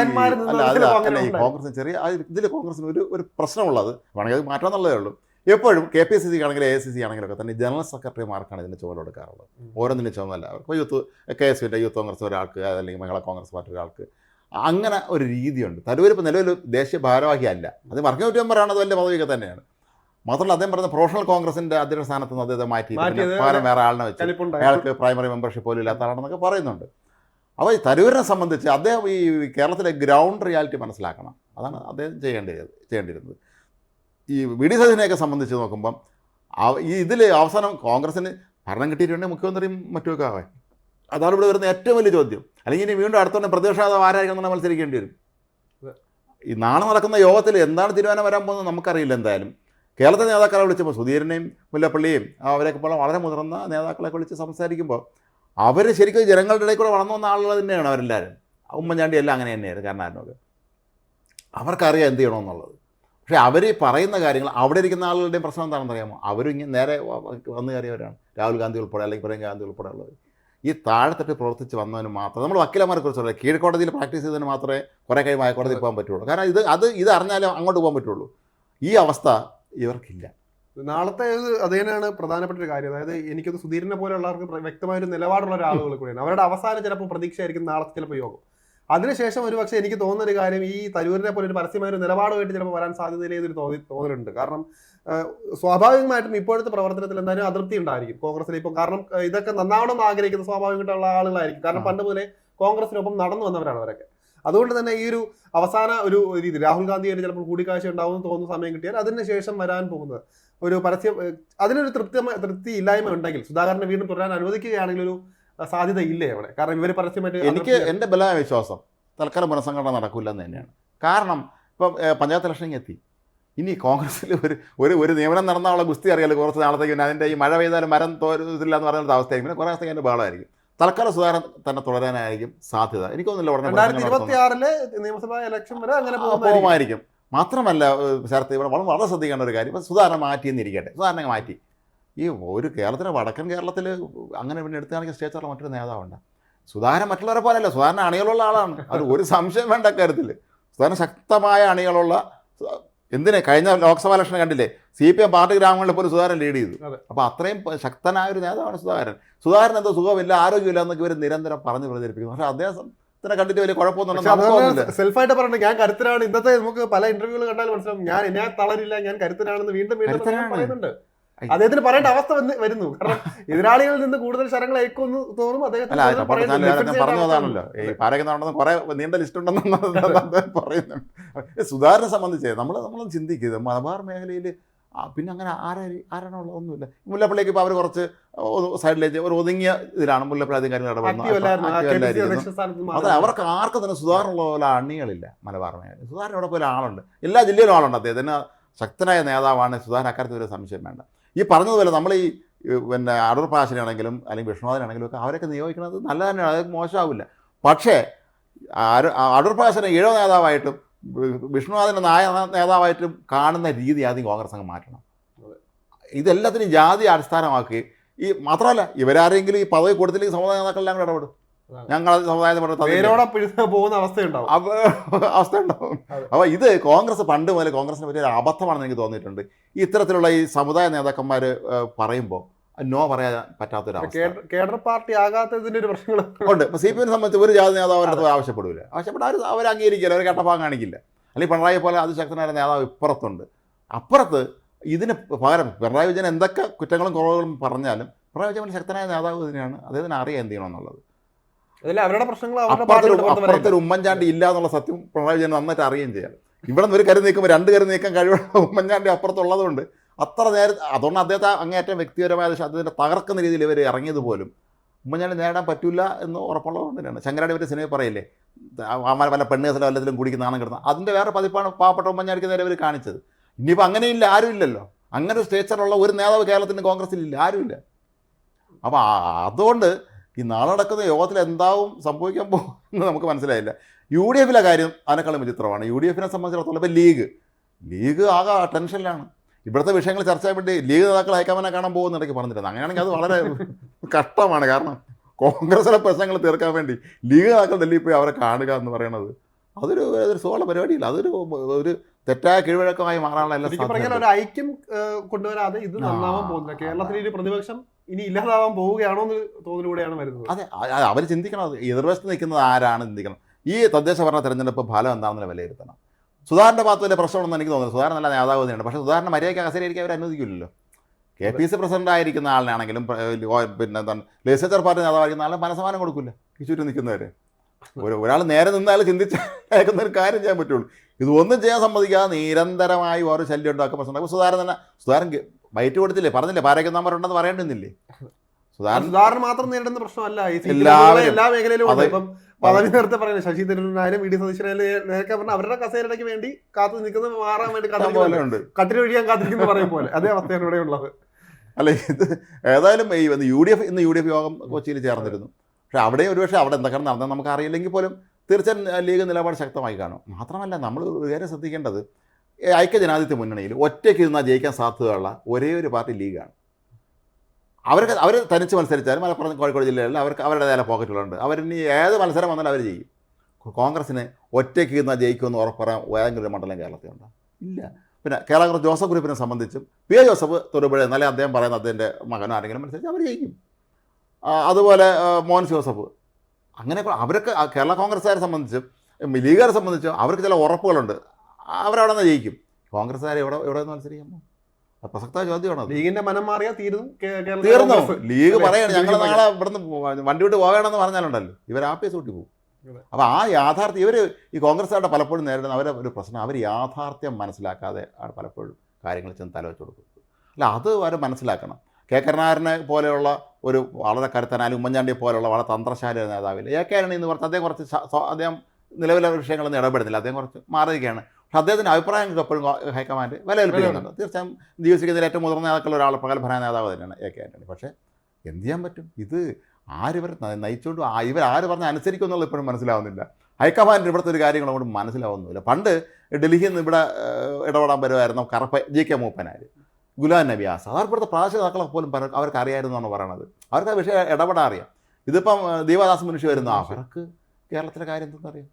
ഈ ഉണ്ടായി. ചെറിയ ഇതിൽ കോൺഗ്രസിന് ഒരു ഒരു പ്രശ്നമുള്ളത് വേണമെങ്കിൽ അത് മാറ്റാന്നുള്ളതേ ഉള്ളൂ. എപ്പോഴും കെ പി സി സി ആണെങ്കിലും എ സി സി ആണെങ്കിലൊക്കെ തന്നെ ജനറൽ സെക്രട്ടറിമാർക്കാണ് ഇതിന് ചുമതല കൊടുക്കാറുള്ളത്. ഉം. ഓരോന്നിനും ചുമതല. ഇപ്പോൾ യൂത്ത് കെ എസ് യുവിന്റെ യൂത്ത് കോൺഗ്രസ് ഒരാൾക്ക് അല്ലെങ്കിൽ മഹിളാ കോൺഗ്രസ് പാർട്ടി ഒരാൾക്ക് അങ്ങനെ ഒരു രീതിയുണ്ട്. തരൂർ ഇപ്പോൾ നിലവിൽ ദേശീയ ഭാരവാഹിയല്ല. അത് വർക്കിംഗ് മെമ്പറാണ് അത് വലിയ പദവിയൊക്കെ തന്നെയാണ്. മാത്രമല്ല അദ്ദേഹം പറഞ്ഞ പ്രൊഫഷണൽ കോൺഗ്രസിന്റെ അധ്യക്ഷ സ്ഥാനത്ത് നിന്ന് അദ്ദേഹത്തെ മാറ്റി പകരം വേറെ ആളിനെ വെച്ച് അയാൾക്ക് പ്രൈമറി മെമ്പർഷിപ്പ് പോലും ഇല്ലാത്ത ആളാണെന്നൊക്കെ പറയുന്നുണ്ട്. അപ്പോൾ ഈ തരൂരിനെ സംബന്ധിച്ച് അദ്ദേഹം ഈ കേരളത്തിലെ ഗ്രൗണ്ട് റിയാലിറ്റി മനസ്സിലാക്കണം. അതാണ് അദ്ദേഹം ചെയ്യേണ്ടത് ചെയ്യേണ്ടിയിരുന്നത്. ഈ വി ഡി സജിനെയൊക്കെ സംബന്ധിച്ച് നോക്കുമ്പം ഈ ഇതിൽ അവസാനം കോൺഗ്രസിന് ഭരണം കിട്ടിയിട്ടുണ്ടെങ്കിൽ മുഖ്യമന്ത്രിയും മറ്റുമൊക്കെ ആവാൻ അതാണ് ഇവിടെ വരുന്ന ഏറ്റവും വലിയ ചോദ്യം. അല്ലെങ്കിൽ ഇനി വീണ്ടും അടുത്തോണ്ട് പ്രതിപക്ഷ നേതാവ് ആരായിരിക്കും എന്നുള്ള മത്സരിക്കേണ്ടി വരും. ഈ നാളെ നടക്കുന്ന യോഗത്തിൽ എന്താണ് തീരുമാനം വരാൻ പോകുന്നത് നമുക്കറിയില്ല എന്തായാലും. കേരളത്തിലെ നേതാക്കളെ വിളിച്ചപ്പോൾ സുധീരനെയും മുല്ലപ്പള്ളിയും അവരെയൊക്കെ പോലെ വളരെ മുതിർന്ന നേതാക്കളെ വിളിച്ച് സംസാരിക്കുമ്പോൾ അവർ ശരിക്കും ജനങ്ങളുടെ ഇടയിൽ കൂടെ വളർന്നു വന്ന ആളുകൾ തന്നെയാണ് അവരെല്ലാവരും. ഉമ്മൻചാണ്ടി എല്ലാം അങ്ങനെ തന്നെയായിരുന്നു കരുണാകരനൊക്കെ അവർക്കറിയാം എന്ത് ചെയ്യണമെന്നുള്ളത്. പക്ഷേ അവർ പറയുന്ന കാര്യങ്ങൾ അവിടെ ഇരിക്കുന്ന ആളുകളുടെയും പ്രശ്നം എന്താണെന്ന് അറിയാമോ? അവരും ഇങ്ങനെ നേരെ വന്നു കയറിയവരാണ്. രാഹുൽ ഗാന്ധി ഉൾപ്പെടെ അല്ലെങ്കിൽ പ്രിയങ്ക ഗാന്ധി ഉൾപ്പെടെ ഉള്ളവർ ഈ താഴെത്തട്ട് പ്രവർത്തിച്ച് വന്നവന് മാത്രം നമ്മൾ വക്കീലന്മാരെ കുറിച്ച് പറയാം. കീഴ്ക്കോടതിയിൽ പ്രാക്ടീസ് ചെയ്തതിന് മാത്രമേ കുറേ കഴിയുമ്പോൾ ഹൈക്കോടതിയിൽ പോകാൻ പറ്റുള്ളൂ. കാരണം ഇത് അത് ഇത് അറിഞ്ഞാലേ അങ്ങോട്ട് പോകാൻ പറ്റുള്ളൂ. ഈ അവസ്ഥ ഇവർക്കില്ല. നാളത്തെ ഇത് അത് തന്നെയാണ് പ്രധാനപ്പെട്ട ഒരു കാര്യം. അതായത് എനിക്കത് സുധീരനെ പോലെയുള്ളവർക്ക് വ്യക്തമായ ഒരു നിലപാടുള്ള ഒരാളുകൾ കൂടിയാണ്. അവരുടെ അവസാനം ചിലപ്പോൾ പ്രതീക്ഷയായിരിക്കും നാളത്തെ ചിലപ്പോൾ യോഗം. അതിനുശേഷം ഒരു പക്ഷേ എനിക്ക് തോന്നുന്ന ഒരു കാര്യം ഈ തരൂരിനെ പോലെ ഒരു പരസ്യമായ ഒരു നിലപാടുമായിട്ട് ചിലപ്പോൾ വരാൻ സാധ്യതയില്ലേ എന്നൊരു തോന്നി തോന്നലുണ്ട്. കാരണം സ്വാഭാവികമായിട്ടും ഇപ്പോഴത്തെ പ്രവർത്തനത്തിൽ എന്തായാലും അതൃപ്തി ഉണ്ടായിരിക്കും കോൺഗ്രസിൽ ഇപ്പോൾ കാരണം ഇതൊക്കെ നന്നാവണം എന്ന് ആഗ്രഹിക്കുന്ന സ്വാഭാവികമായിട്ടുള്ള ആളുകളായിരിക്കും. കാരണം പണ്ട് മുതലേ കോൺഗ്രസിനൊപ്പം നടന്നു വന്നവരാണ് അവരൊക്കെ. അതുകൊണ്ട് തന്നെ ഈ ഒരു അവസാന ഒരു രീതി രാഹുൽ ഗാന്ധിയായിട്ട് ചിലപ്പോൾ കൂടിക്കാഴ്ച ഉണ്ടാവും തോന്നുന്ന സമയം കിട്ടിയാൽ അതിന് ശേഷം വരാൻ പോകുന്നത് ഒരു പരസ്യം അതിനൊരു തൃപ്തി തൃപ്തി ഇല്ലായ്മ ഉണ്ടെങ്കിൽ സുധാകരനെ വീണ്ടും തുടരാൻ അനുവദിക്കുകയാണെങ്കിൽ ഒരു സാധ്യത ഇല്ലേ അവിടെ? കാരണം ഇവർ പരസ്യമായിട്ട് എനിക്ക് എന്റെ എന്റെ ബലമായ വിശ്വാസം തൽക്കാലം പുനഃസംഘടന നടക്കില്ല എന്ന് തന്നെയാണ്. കാരണം ഇപ്പം പഞ്ചായത്ത് ഇലക്ഷൻ എത്തി. ഇനി കോൺഗ്രസ്സിൽ ഒരു ഒരു ഒരു നിയമനം നടന്നുള്ള ഗുസ്തി അറിയാലോ കുറച്ച് നാളത്തേക്ക്. പിന്നെ അതിന്റെ ഈ മഴ പെയ്താലും മരം തോരത്തില്ല എന്ന് പറയുന്ന അവസ്ഥയായിരിക്കും. പിന്നെ കുറേ ദിവസത്തേക്ക് അതിന്റെ ബഹളമായിരിക്കും. തൽക്കാലം സുധാകരൻ തന്നെ തുടരാനായിരിക്കും സാധ്യത. എനിക്ക് തോന്നുന്നില്ല ഉടനെ നിയമസഭാ ഇലക്ഷൻ വരെ അങ്ങനെ പോകുമായിരിക്കും. മാത്രമല്ല ശരത്ത് ഇവിടെ വളരെ വളരെ ശ്രദ്ധിക്കേണ്ട ഒരു കാര്യം. ഇപ്പം സുധാരണ മാറ്റി എന്നിരിക്കട്ടെ സുധാരണ മാറ്റി. ഈ ഒരു കേരളത്തിലെ വടക്കൻ കേരളത്തിൽ അങ്ങനെ പിന്നെ എടുത്തു കാണിക്കുന്ന സ്റ്റേച്ചറുള്ള മറ്റൊരു നേതാവുണ്ട്. സുധാരണ മറ്റുള്ളവരെ പോലെയല്ല. സുധാരണ അണികളുള്ള ആളാണ്. അത് ഒരു സംശയം വേണ്ട കാര്യത്തിൽ സുധാരണ ശക്തമായ അണികളുള്ള എന്തിനെ? കഴിഞ്ഞ ലോക്സഭാ ഇലക്ഷൻ കണ്ടില്ലേ? സി പി എം പാർട്ടി ഗ്രാമങ്ങളിൽ പോലും സുധാകരൻ ലീഡ് ചെയ്തു. അപ്പൊ അപ്പോൾ അത്രയും ശക്തനായ ഒരു നേതാവാണ് സുധാകരൻ. സുധാകരൻ എന്തോ സുഖമില്ല ആരോഗ്യമില്ല എന്നൊക്കെ ഇവർ നിരന്തരം പറഞ്ഞു പ്രചരിപ്പിക്കുന്നു. അദ്ദേഹം ഇത്ര കണ്ടിട്ട് വലിയ കുഴപ്പമൊന്നും പക്ഷെ സെൽഫായിട്ട് പറഞ്ഞു ഞാൻ കരുത്തനാണ് ഇന്നത്തെ നമുക്ക് പല ഇന്റർവ്യൂകൾ കണ്ടാൽ മനസ്സിലാവും. ഞാൻ എന്നെ തളരില്ല ഞാൻ കരുത്തനാണെന്ന് വീണ്ടും വീണ്ടും പറയുന്നുണ്ട്. അദ്ദേഹത്തിന് പറയേണ്ട അവസ്ഥ വന്ന് വരുന്നു. കാരണം എതിരാളികളിൽ നിന്ന് കൂടുതൽ ശരങ്ങൾ അയക്കുമെന്ന് തോന്നും അദ്ദേഹത്തിന് പറഞ്ഞതാണല്ലോ. ഈ പാരക്കുന്നുണ്ടെന്ന് കുറെ നീണ്ട ലിസ്റ്റ് ഉണ്ടെന്ന് പറയുന്നുണ്ട് സുധാകരനെ സംബന്ധിച്ച് നമ്മൾ നമ്മളൊന്ന് ചിന്തിക്കുക മലബാർ മേഖലയിൽ പിന്നെ അങ്ങനെ ആരാ ആരാണോ ഉള്ളതൊന്നുമില്ല മുല്ലപ്പള്ളിക്ക് ഇപ്പോൾ അവർ കുറച്ച് സൈഡിലേക്ക് ഒരു ഒതുങ്ങിയ ഇതിലാണ് മുല്ലപ്പള്ളി അധികം കാര്യങ്ങൾ അത് അവർക്ക് ആർക്കും തന്നെ സുധാകരനുള്ള പോലെ അണികളില്ല മലബാർ മേഖല. സുധാകരൻ അവിടെ പോലെ ആളുണ്ട് എല്ലാ ജില്ലയിലും ആളുണ്ട്. അദ്ദേഹത്തിന് ശക്തനായ നേതാവാണ് സുധാകരൻ. അക്കാര്യത്തിൽ ഒരു സംശയം വേണ്ട. ഈ പറഞ്ഞതുപോലെ നമ്മൾ ഈ പിന്നെ അടൂർ പാശനാണെങ്കിലും അല്ലെങ്കിൽ വിഷ്ണുനാഥനാണെങ്കിലും ഒക്കെ അവരൊക്കെ നിയോഗിക്കുന്നത് നല്ല തന്നെയാണ്. അത് മോശമാവില്ല. പക്ഷേ അടൂർ പാശനെ ഈഴവ നേതാവായിട്ടും വിഷ്ണുനാഥനെ നായ നേതാവായിട്ടും കാണുന്ന രീതി ആദ്യം കോൺഗ്രസ് അങ്ങ് മാറ്റണം. ഇതെല്ലാത്തിനും ജാതി അടിസ്ഥാനമാക്കി ഈ മാത്രമല്ല ഇവരാരെങ്കിലും ഈ പദവി കൊടുത്തില്ലെങ്കിൽ സമുദായ നേതാക്കളെല്ലാം കൂടെ ഇടപെടും. ഞങ്ങൾ സമുദായത്തെ പോകുന്ന അവസ്ഥയുണ്ടാവും. അവസ്ഥയുണ്ടാവും. അവസ്ഥ ഉണ്ടാവും അതെ. അപ്പോൾ ഇത് കോൺഗ്രസ് പണ്ട് മുതൽ കോൺഗ്രസിനെ പറ്റിയ ഒരു അബദ്ധമാണെന്ന് എനിക്ക് തോന്നിയിട്ടുണ്ട്. ഈ ഇത്തരത്തിലുള്ള ഈ സമുദായ നേതാക്കന്മാർ പറയുമ്പോൾ നോ പറയാൻ പറ്റാത്തൊരു അവസ്ഥ. കേഡർ പാർട്ടി ആകാത്തതിന്റെ ഒരു പ്രശ്നങ്ങൾ ഉണ്ട്. ഇപ്പോൾ സി പി എമ്മിനെ സംബന്ധിച്ച് ഒരു ജാതി നേതാവ് അവരുടെ അടുത്ത് ആവശ്യപ്പെടില്ല ആവശ്യപ്പെട്ട് അവർ അവർ അംഗീകരിക്കില്ല അവർ കേട്ടപ്പാൻ കാണിക്കില്ല. അല്ലെങ്കിൽ പിണറായി പോലെ അതിശക്തനായ നേതാവ് ഇപ്പുറത്തുണ്ട്. അപ്പുറത്ത് ഇതിന് പകരം പിണറായി വിജയൻ എന്തൊക്കെ കുറ്റങ്ങളും കുറവുകളും പറഞ്ഞാലും പിണറായി വിജയൻ ശക്തനായ നേതാവ് തന്നെയാണ്. അദ്ദേഹത്തിന് അറിയാം എന്ത് ചെയ്യണമെന്നുള്ളത് അതിൽ അവരുടെ പ്രശ്നങ്ങൾ അപ്പുറത്തൊരു ഉമ്മൻചാണ്ടി ഇല്ല. എന്നുള്ള സത്യം പിണറായി വിജയൻ നന്നായിട്ട് അറിയുകയും ചെയ്യാം. ഇവിടെ നിന്ന് ഒരു കരു നീക്കുമ്പോൾ രണ്ട് കരു നീക്കാൻ കഴിവുള്ള ഉമ്മൻചാണ്ടി അപ്പുറത്തുള്ളതുകൊണ്ട് അത്ര നേരം അതുകൊണ്ട് അദ്ദേഹത്തെ അങ്ങേറ്റം വ്യക്തിപരമായ അദ്ദേഹത്തിന്റെ തകർക്കുന്ന രീതിയിൽ ഇവർ ഇറങ്ങിയത് പോലും ഉമ്മൻചാണ്ടി നേടാൻ പറ്റില്ല എന്ന് ഉറപ്പുള്ളതുകൊണ്ട് തന്നെയാണ്. ശങ്കരാടി ഒരു സിനിമ പറയില്ലേ? അവന്മാർ വല്ല പെണ്ണ് കേസിലോ വല്ലതിലും കുടിക്കുന്ന നാണം കിടന്നത് അതിന്റെ വേറെ പതിപ്പാണ് പാവപ്പെട്ട ഉമ്മൻചാണ്ടിക്ക് നേരെ ഇവർ കാണിച്ചത്. ഇനിയിപ്പോൾ അങ്ങനെയില്ല ആരും ഇല്ലല്ലോ അങ്ങനെ ഒരു സ്റ്റേച്ചറുള്ള ഒരു നേതാവ് കേരളത്തിന്റെ കോൺഗ്രസ്സിലില്ല ആരുമില്ല. അപ്പോൾ അതുകൊണ്ട് ഈ നാളെ നടക്കുന്ന യോഗത്തിൽ എന്താവും സംഭവിക്കാൻ പോകുന്നത് നമുക്ക് മനസ്സിലായില്ല. യു ഡി എഫിലെ കാര്യം അതിനേക്കാളും വിചിത്രമാണ് യു ഡി എഫിനെ സംബന്ധിച്ചിടത്തോളം ഇപ്പോൾ ലീഗ്. ലീഗ് ആകെ ടെൻഷനിലാണ് ഇവിടുത്തെ വിഷയങ്ങൾ ചർച്ച ചെയ്യാൻ വേണ്ടി ലീഗ് നേതാക്കൾ ഹൈക്കമാനെ കാണാൻ പോകുന്ന ഇടയ്ക്ക് പറഞ്ഞിരുന്നത് അങ്ങനെയാണെങ്കിൽ അത് വളരെ കഷ്ടമാണ്. കാരണം കോൺഗ്രസിലെ പ്രശ്നങ്ങൾ തീർക്കാൻ വേണ്ടി ലീഗ് നേതാക്കൾ ഡൽഹിയിൽ പോയി അവരെ കാണുക എന്ന് പറയുന്നത് അതൊരു ഒരു സുഖമുള്ള പരിപാടിയില്ല. അതൊരു ഒരു തെറ്റായ കീഴ്വഴക്കമായി മാറാനുള്ള എല്ലാ ഐക്യം കൊണ്ടുവരാതെ ഇത് നന്നാവാൻ. പോകുന്നില്ല. കേരളത്തിലെ ഒരു പ്രതിപക്ഷം ഇനി ഇല്ലാതാവാൻ പോവുകയാണോ എന്ന് തോന്നലൂടെയാണ് വരുന്നത്. അതെ അവർ ചിന്തിക്കണം. എതിർവശത്ത് നിൽക്കുന്നത് ആരാണ് ചിന്തിക്കണം. ഈ തദ്ദേശ ഭരണ തെരഞ്ഞെടുപ്പ് ഫലം എന്താണെന്ന് വിലയിരുത്തണം. സുധാകരന്റെ ഭാഗത്ത് വലിയ പ്രശ്നമുണ്ടെന്ന് എനിക്ക് തോന്നുന്നു സുധാകരൻ നല്ല നേതാവ് തന്നെയാണ്. പക്ഷേ സുധാരൻ മര്യാദയ്ക്ക് കസേരയിരിക്കാൻ അവർ അനുവദിക്കില്ലല്ലോ. കെ പി സി പ്രസിഡന്റ് ആയിരിക്കുന്ന ആളിനാണെങ്കിലും പിന്നെ എന്താണ് ലെജിസ്ലേച്ചർ പാർട്ടി നേതാവായിരിക്കുന്ന ആളെ മനസ്സമാനം കൊടുക്കില്ല ഈ ചുറ്റും നിൽക്കുന്നവർ ഒരു ഒരാൾ നേരെ നിന്നാൽ ചിന്തിച്ചേക്കുന്ന ഒരു കാര്യം ചെയ്യാൻ പറ്റുള്ളൂ. ഇതൊന്നും ചെയ്യാൻ സമ്മതിക്കാതെ നിരന്തരമായി ഓരോ ശല്യം ഉണ്ടാക്കുക പ്രശ്നം ഉണ്ടാക്കും. സുധാരൻ തന്നെ സുധാകരൻ ഗ- ബൈറ്റ് കൊടുത്തില്ലേ? പറഞ്ഞില്ലേ? ഉണ്ടെന്ന് പറയേണ്ടുന്നില്ലേ സുധാകരൻ മാത്രം നേരിടുന്ന പ്രശ്നമല്ല. എല്ലാ മേഖലയിലും പദവി നേരത്തെ പറയുന്നത് ശശി തരൂരിനായാലും വി ഡി സതീശനായാലും നേരത്തെ പറഞ്ഞ അവരുടെ കസേരയ്ക്ക് വേണ്ടി കാത്തു നിൽക്കുന്ന മാറാൻ വേണ്ടി ഇഷ്ടം പോലെ കാത്തിരിക്കുന്നു പറയും പോലെ. അതേ അവസ്ഥയാണ് ഇവിടെ ഉള്ളത്. അല്ല ഇത് ഏതായാലും ഈ യു ഡി എഫ് ഇന്ന് യു ഡി എഫ് യോഗം കൊച്ചിയിൽ ചേർന്നിരുന്നു. പക്ഷെ അവിടെ ഒരുപക്ഷെ അവിടെ എന്തൊക്കെയാണ് നടന്നത് നമുക്ക് അറിയില്ലെങ്കിൽ പോലും തീർച്ചയായും ലീഗ് നിലപാട് ശക്തമായി കാണും. മാത്രമല്ല നമ്മൾ ഒരു കാര്യം ശ്രദ്ധിക്കേണ്ടത് ഐക്യജനാധിപത്യ മുന്നണിയിൽ ഒറ്റയ്ക്ക് നിന്നാൽ ജയിക്കാൻ സാധ്യതയുള്ള ഒരേ ഒരു പാർട്ടി ലീഗാണ്. അവർക്ക് അവർ തനിച്ച് മത്സരിച്ചാലും മലപ്പുറം കോഴിക്കോട് ജില്ലകളിൽ അവർക്ക് അവരുടെ ചില പോക്കറ്റുകളുണ്ട് അവരിനി ഏത് മത്സരം വന്നാലും അവർ ചെയ്യും കോൺഗ്രസ്സിന് ഒറ്റയ്ക്ക് നിന്നാൽ ജയിക്കുമെന്ന് ഉറപ്പറയാൻ ഏതെങ്കിലും ഒരു മണ്ഡലം കേരളത്തിലുണ്ട്. ഇല്ല. പിന്നെ കേരള കോൺഗ്രസ് ജോസഫ് ഗ്രൂപ്പിനെ സംബന്ധിച്ചും പി എ ജോസഫ് തൊടുപുഴ എന്നാലേ അദ്ദേഹം പറയുന്ന അദ്ദേഹത്തിന്റെ മകനോ ആരെങ്കിലും മത്സരിച്ച് അവർ ജയിക്കും. അതുപോലെ മോഹൻ ജോസഫ്. അങ്ങനെ അവരൊക്കെ കേരള കോൺഗ്രസ്സുകാരെ സംബന്ധിച്ചും ലീഗുകാരെ സംബന്ധിച്ചും അവർക്ക് ചില ഉറപ്പുകളുണ്ട്. അവരവിടെ നിന്ന് ജയിക്കും. കോൺഗ്രസ്സുകാർ എവിടെ എവിടെ നിന്ന് മത്സരിക്കാൻ പോകും പ്രസക്ത ചോദ്യമാണ് ലീഗിന്റെ മനം മാറിയാൽ തീരുന്നു തീർന്നു? ലീഗ് പറയാണ് ഞങ്ങൾ നാളെ ഇവിടുന്ന് വണ്ടി വിട്ട് പോകണമെന്ന് പറഞ്ഞാലുണ്ടല്ലോ. ഇവർ ആ ആപ്പീസ് കൂട്ടി പോകും അപ്പൊ അപ്പോൾ ആ യാഥാർത്ഥ്യം ഇവർ ഈ കോൺഗ്രസ്സുകാരുടെ പലപ്പോഴും നേരിടുന്ന അവരെ ഒരു പ്രശ്നം അവർ യാഥാർത്ഥ്യം മനസ്സിലാക്കാതെ ആണ് പലപ്പോഴും കാര്യങ്ങൾ ചെന്ന് തലവെച്ച് കൊടുക്കും അല്ല അത് അവർ മനസ്സിലാക്കണം. കെ. കരുണാകരനെ പോലെയുള്ള ഒരു വളരെ കരുത്തനാലും ഉമ്മൻചാണ്ടിയെ പോലെയുള്ള വളരെ തന്ത്രശാലിയ നേതാവില്ല? എ. കെ. ആരണി എന്ന് പറഞ്ഞാൽ അദ്ദേഹം കുറച്ച് അദ്ദേഹം നിലവിലെ വിഷയങ്ങളൊന്നും ഇടപെടുന്നില്ല. അദ്ദേഹം കുറച്ച് മാറിയിരിക്കുകയാണ്. പക്ഷേ അദ്ദേഹത്തിന്റെ അഭിപ്രായങ്ങൾക്ക് എപ്പോഴും ഹൈക്കമാൻഡ് വിലയിരുത്തുന്നുണ്ട് തീർച്ചയായും ജീവിച്ചിരിക്കുന്നതിൽ ഏറ്റവും മുതിർന്ന നേതാക്കളിൽ ഒരാൾ പ്രഗത്ഭനായ നേതാവ് തന്നെയാണ് എ കെ ആന്റണി പക്ഷേ എന്ത് ചെയ്യാൻ പറ്റും? ഇത് ആര് വരെ നയിച്ചുകൊണ്ട് ആ ഇവർ ആര് പറഞ്ഞാൽ അനുസരിക്കും എന്നുള്ളത് ഇപ്പോഴും മനസ്സിലാവുന്നില്ല. ഹൈക്കമാൻഡിന് ഇവിടുത്തെ ഒരു കാര്യങ്ങൾ അങ്ങോട്ട് മനസ്സിലാവുന്നില്ല. പണ്ട് ഡൽഹിയിൽ നിന്ന് ഇവിടെ ഇടപെടാൻ വരുമായിരുന്നു കറപ്പ ജി കെ മൂപ്പനാർ ഗുലാം നബി ആസാദ്. അവർ ഇവിടുത്തെ പ്രാദേശിക നേതാക്കളെ പോലും അവർക്ക് അറിയായിരുന്നു എന്നാണ് പറയണത്. അവർക്ക് ആ വിഷയം ഇടപെടാൻ അറിയാം ഇതിപ്പം ദീപദാസ് മനുഷ്യ വരുന്നു. അവർക്ക് കേരളത്തിലെ കാര്യം എന്തെന്നറിയാം?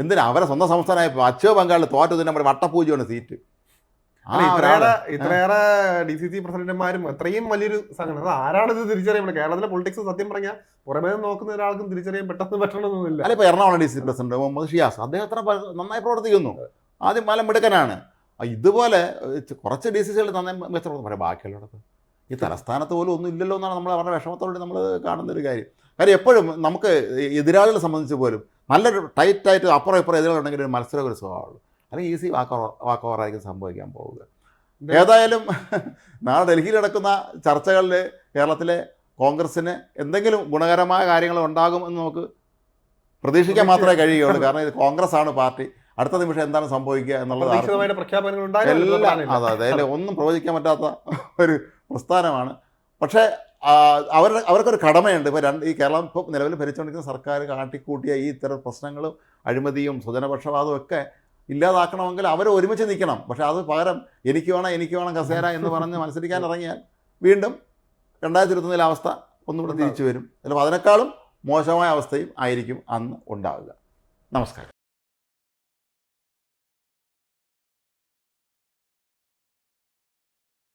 എന്തിനാ? അവരെ സ്വന്തം സംസ്ഥാനമായ പശ്ചിമ ബംഗാളിൽ തോറ്റത്തിന് നമ്മുടെ വട്ടപൂജയാണ് സീറ്റ്. ഇത്രയേറെ ഡി സി സി പ്രസിഡന്റുമാരും അത്രയും വലിയൊരു സംഘടന. അത് ആരാണിത് തിരിച്ചറിയാൻ കേരളത്തിലെ പൊളിറ്റിക്സ് സത്യം പറഞ്ഞാൽ പുറമേ നോക്കുന്ന ഒരാൾക്കും തിരിച്ചറിയാൻ പെട്ടെന്ന് പറ്റണമെന്നൊന്നുമില്ല അല്ല ഇപ്പോൾ Ernakulam D C president Muhammad Shiyas അദ്ദേഹം അത്ര നന്നായി പ്രവർത്തിക്കുന്നു. ആദ്യം മലം മിടുക്കനാണ്. ഇതുപോലെ കുറച്ച് ഡി സി സികൾ നന്നായി മെച്ചപ്പെടുന്നു. പക്ഷേ ബാക്കിയുള്ളിടത്ത് ഈ തലസ്ഥാനത്ത് പോലും ഒന്നും ഇല്ലല്ലോ എന്നാണ് നമ്മൾ അവരുടെ വിഷമത്തോടെ നമ്മൾ കാണുന്ന ഒരു കാര്യം. കാര്യം എപ്പോഴും നമുക്ക് എതിരാളികളെ സംബന്ധിച്ച് പോലും നല്ലൊരു ടൈറ്റായിട്ട് അപ്പുറം ഇപ്പുറം എതിരാളുണ്ടെങ്കിൽ ഒരു മത്സരം ഒരു സ്വഭാവമുള്ളൂ അല്ലെങ്കിൽ ഈസി വാക്കോവർ വാക്കോവറായിരിക്കും സംഭവിക്കാൻ പോവുക. ഏതായാലും നാളെ ഡൽഹിയിൽ നടക്കുന്ന ചർച്ചകളിൽ കേരളത്തിലെ കോൺഗ്രസ്സിന് എന്തെങ്കിലും ഗുണകരമായ കാര്യങ്ങൾ ഉണ്ടാകും എന്ന് നമുക്ക് പ്രതീക്ഷിക്കാൻ മാത്രമേ കഴിയുകയുള്ളൂ. കാരണം ഇത് കോൺഗ്രസ് ആണ് പാർട്ടി. അടുത്ത നിമിഷം എന്താണ് സംഭവിക്കുക എന്നുള്ളത് എല്ലാം അതെ അതെ ഒന്നും പ്രവചിക്കാൻ പറ്റാത്ത ഒരു പ്രസ്ഥാനമാണ്. പക്ഷേ അവരുടെ അവർക്കൊരു കടമയുണ്ട്. ഇപ്പോൾ രണ്ട് ഈ കേരളം ഇപ്പോൾ നിലവിൽ ഭരിച്ചുകൊണ്ടിരിക്കുന്ന സർക്കാർ കാട്ടിക്കൂട്ടിയ ഈ ഇത്തരം പ്രശ്നങ്ങളും അഴിമതിയും സ്വജനപക്ഷപാതവും ഒക്കെ ഇല്ലാതാക്കണമെങ്കിൽ അവർ ഒരുമിച്ച് നിൽക്കണം. പക്ഷേ അത് പകരം എനിക്ക് വേണം എനിക്ക് വേണം കസേര എന്ന് പറഞ്ഞ് മത്സരിക്കാൻ ഇറങ്ങിയാൽ വീണ്ടും രണ്ടായിരത്തി ഇരുപത്തൊന്നിലെ അവസ്ഥ ഒന്നുകൂടെ തിരിച്ചു വരും. ചിലപ്പോൾ അതിനേക്കാളും മോശമായ അവസ്ഥയും ആയിരിക്കും അന്ന് ഉണ്ടാവുക നമസ്കാരം.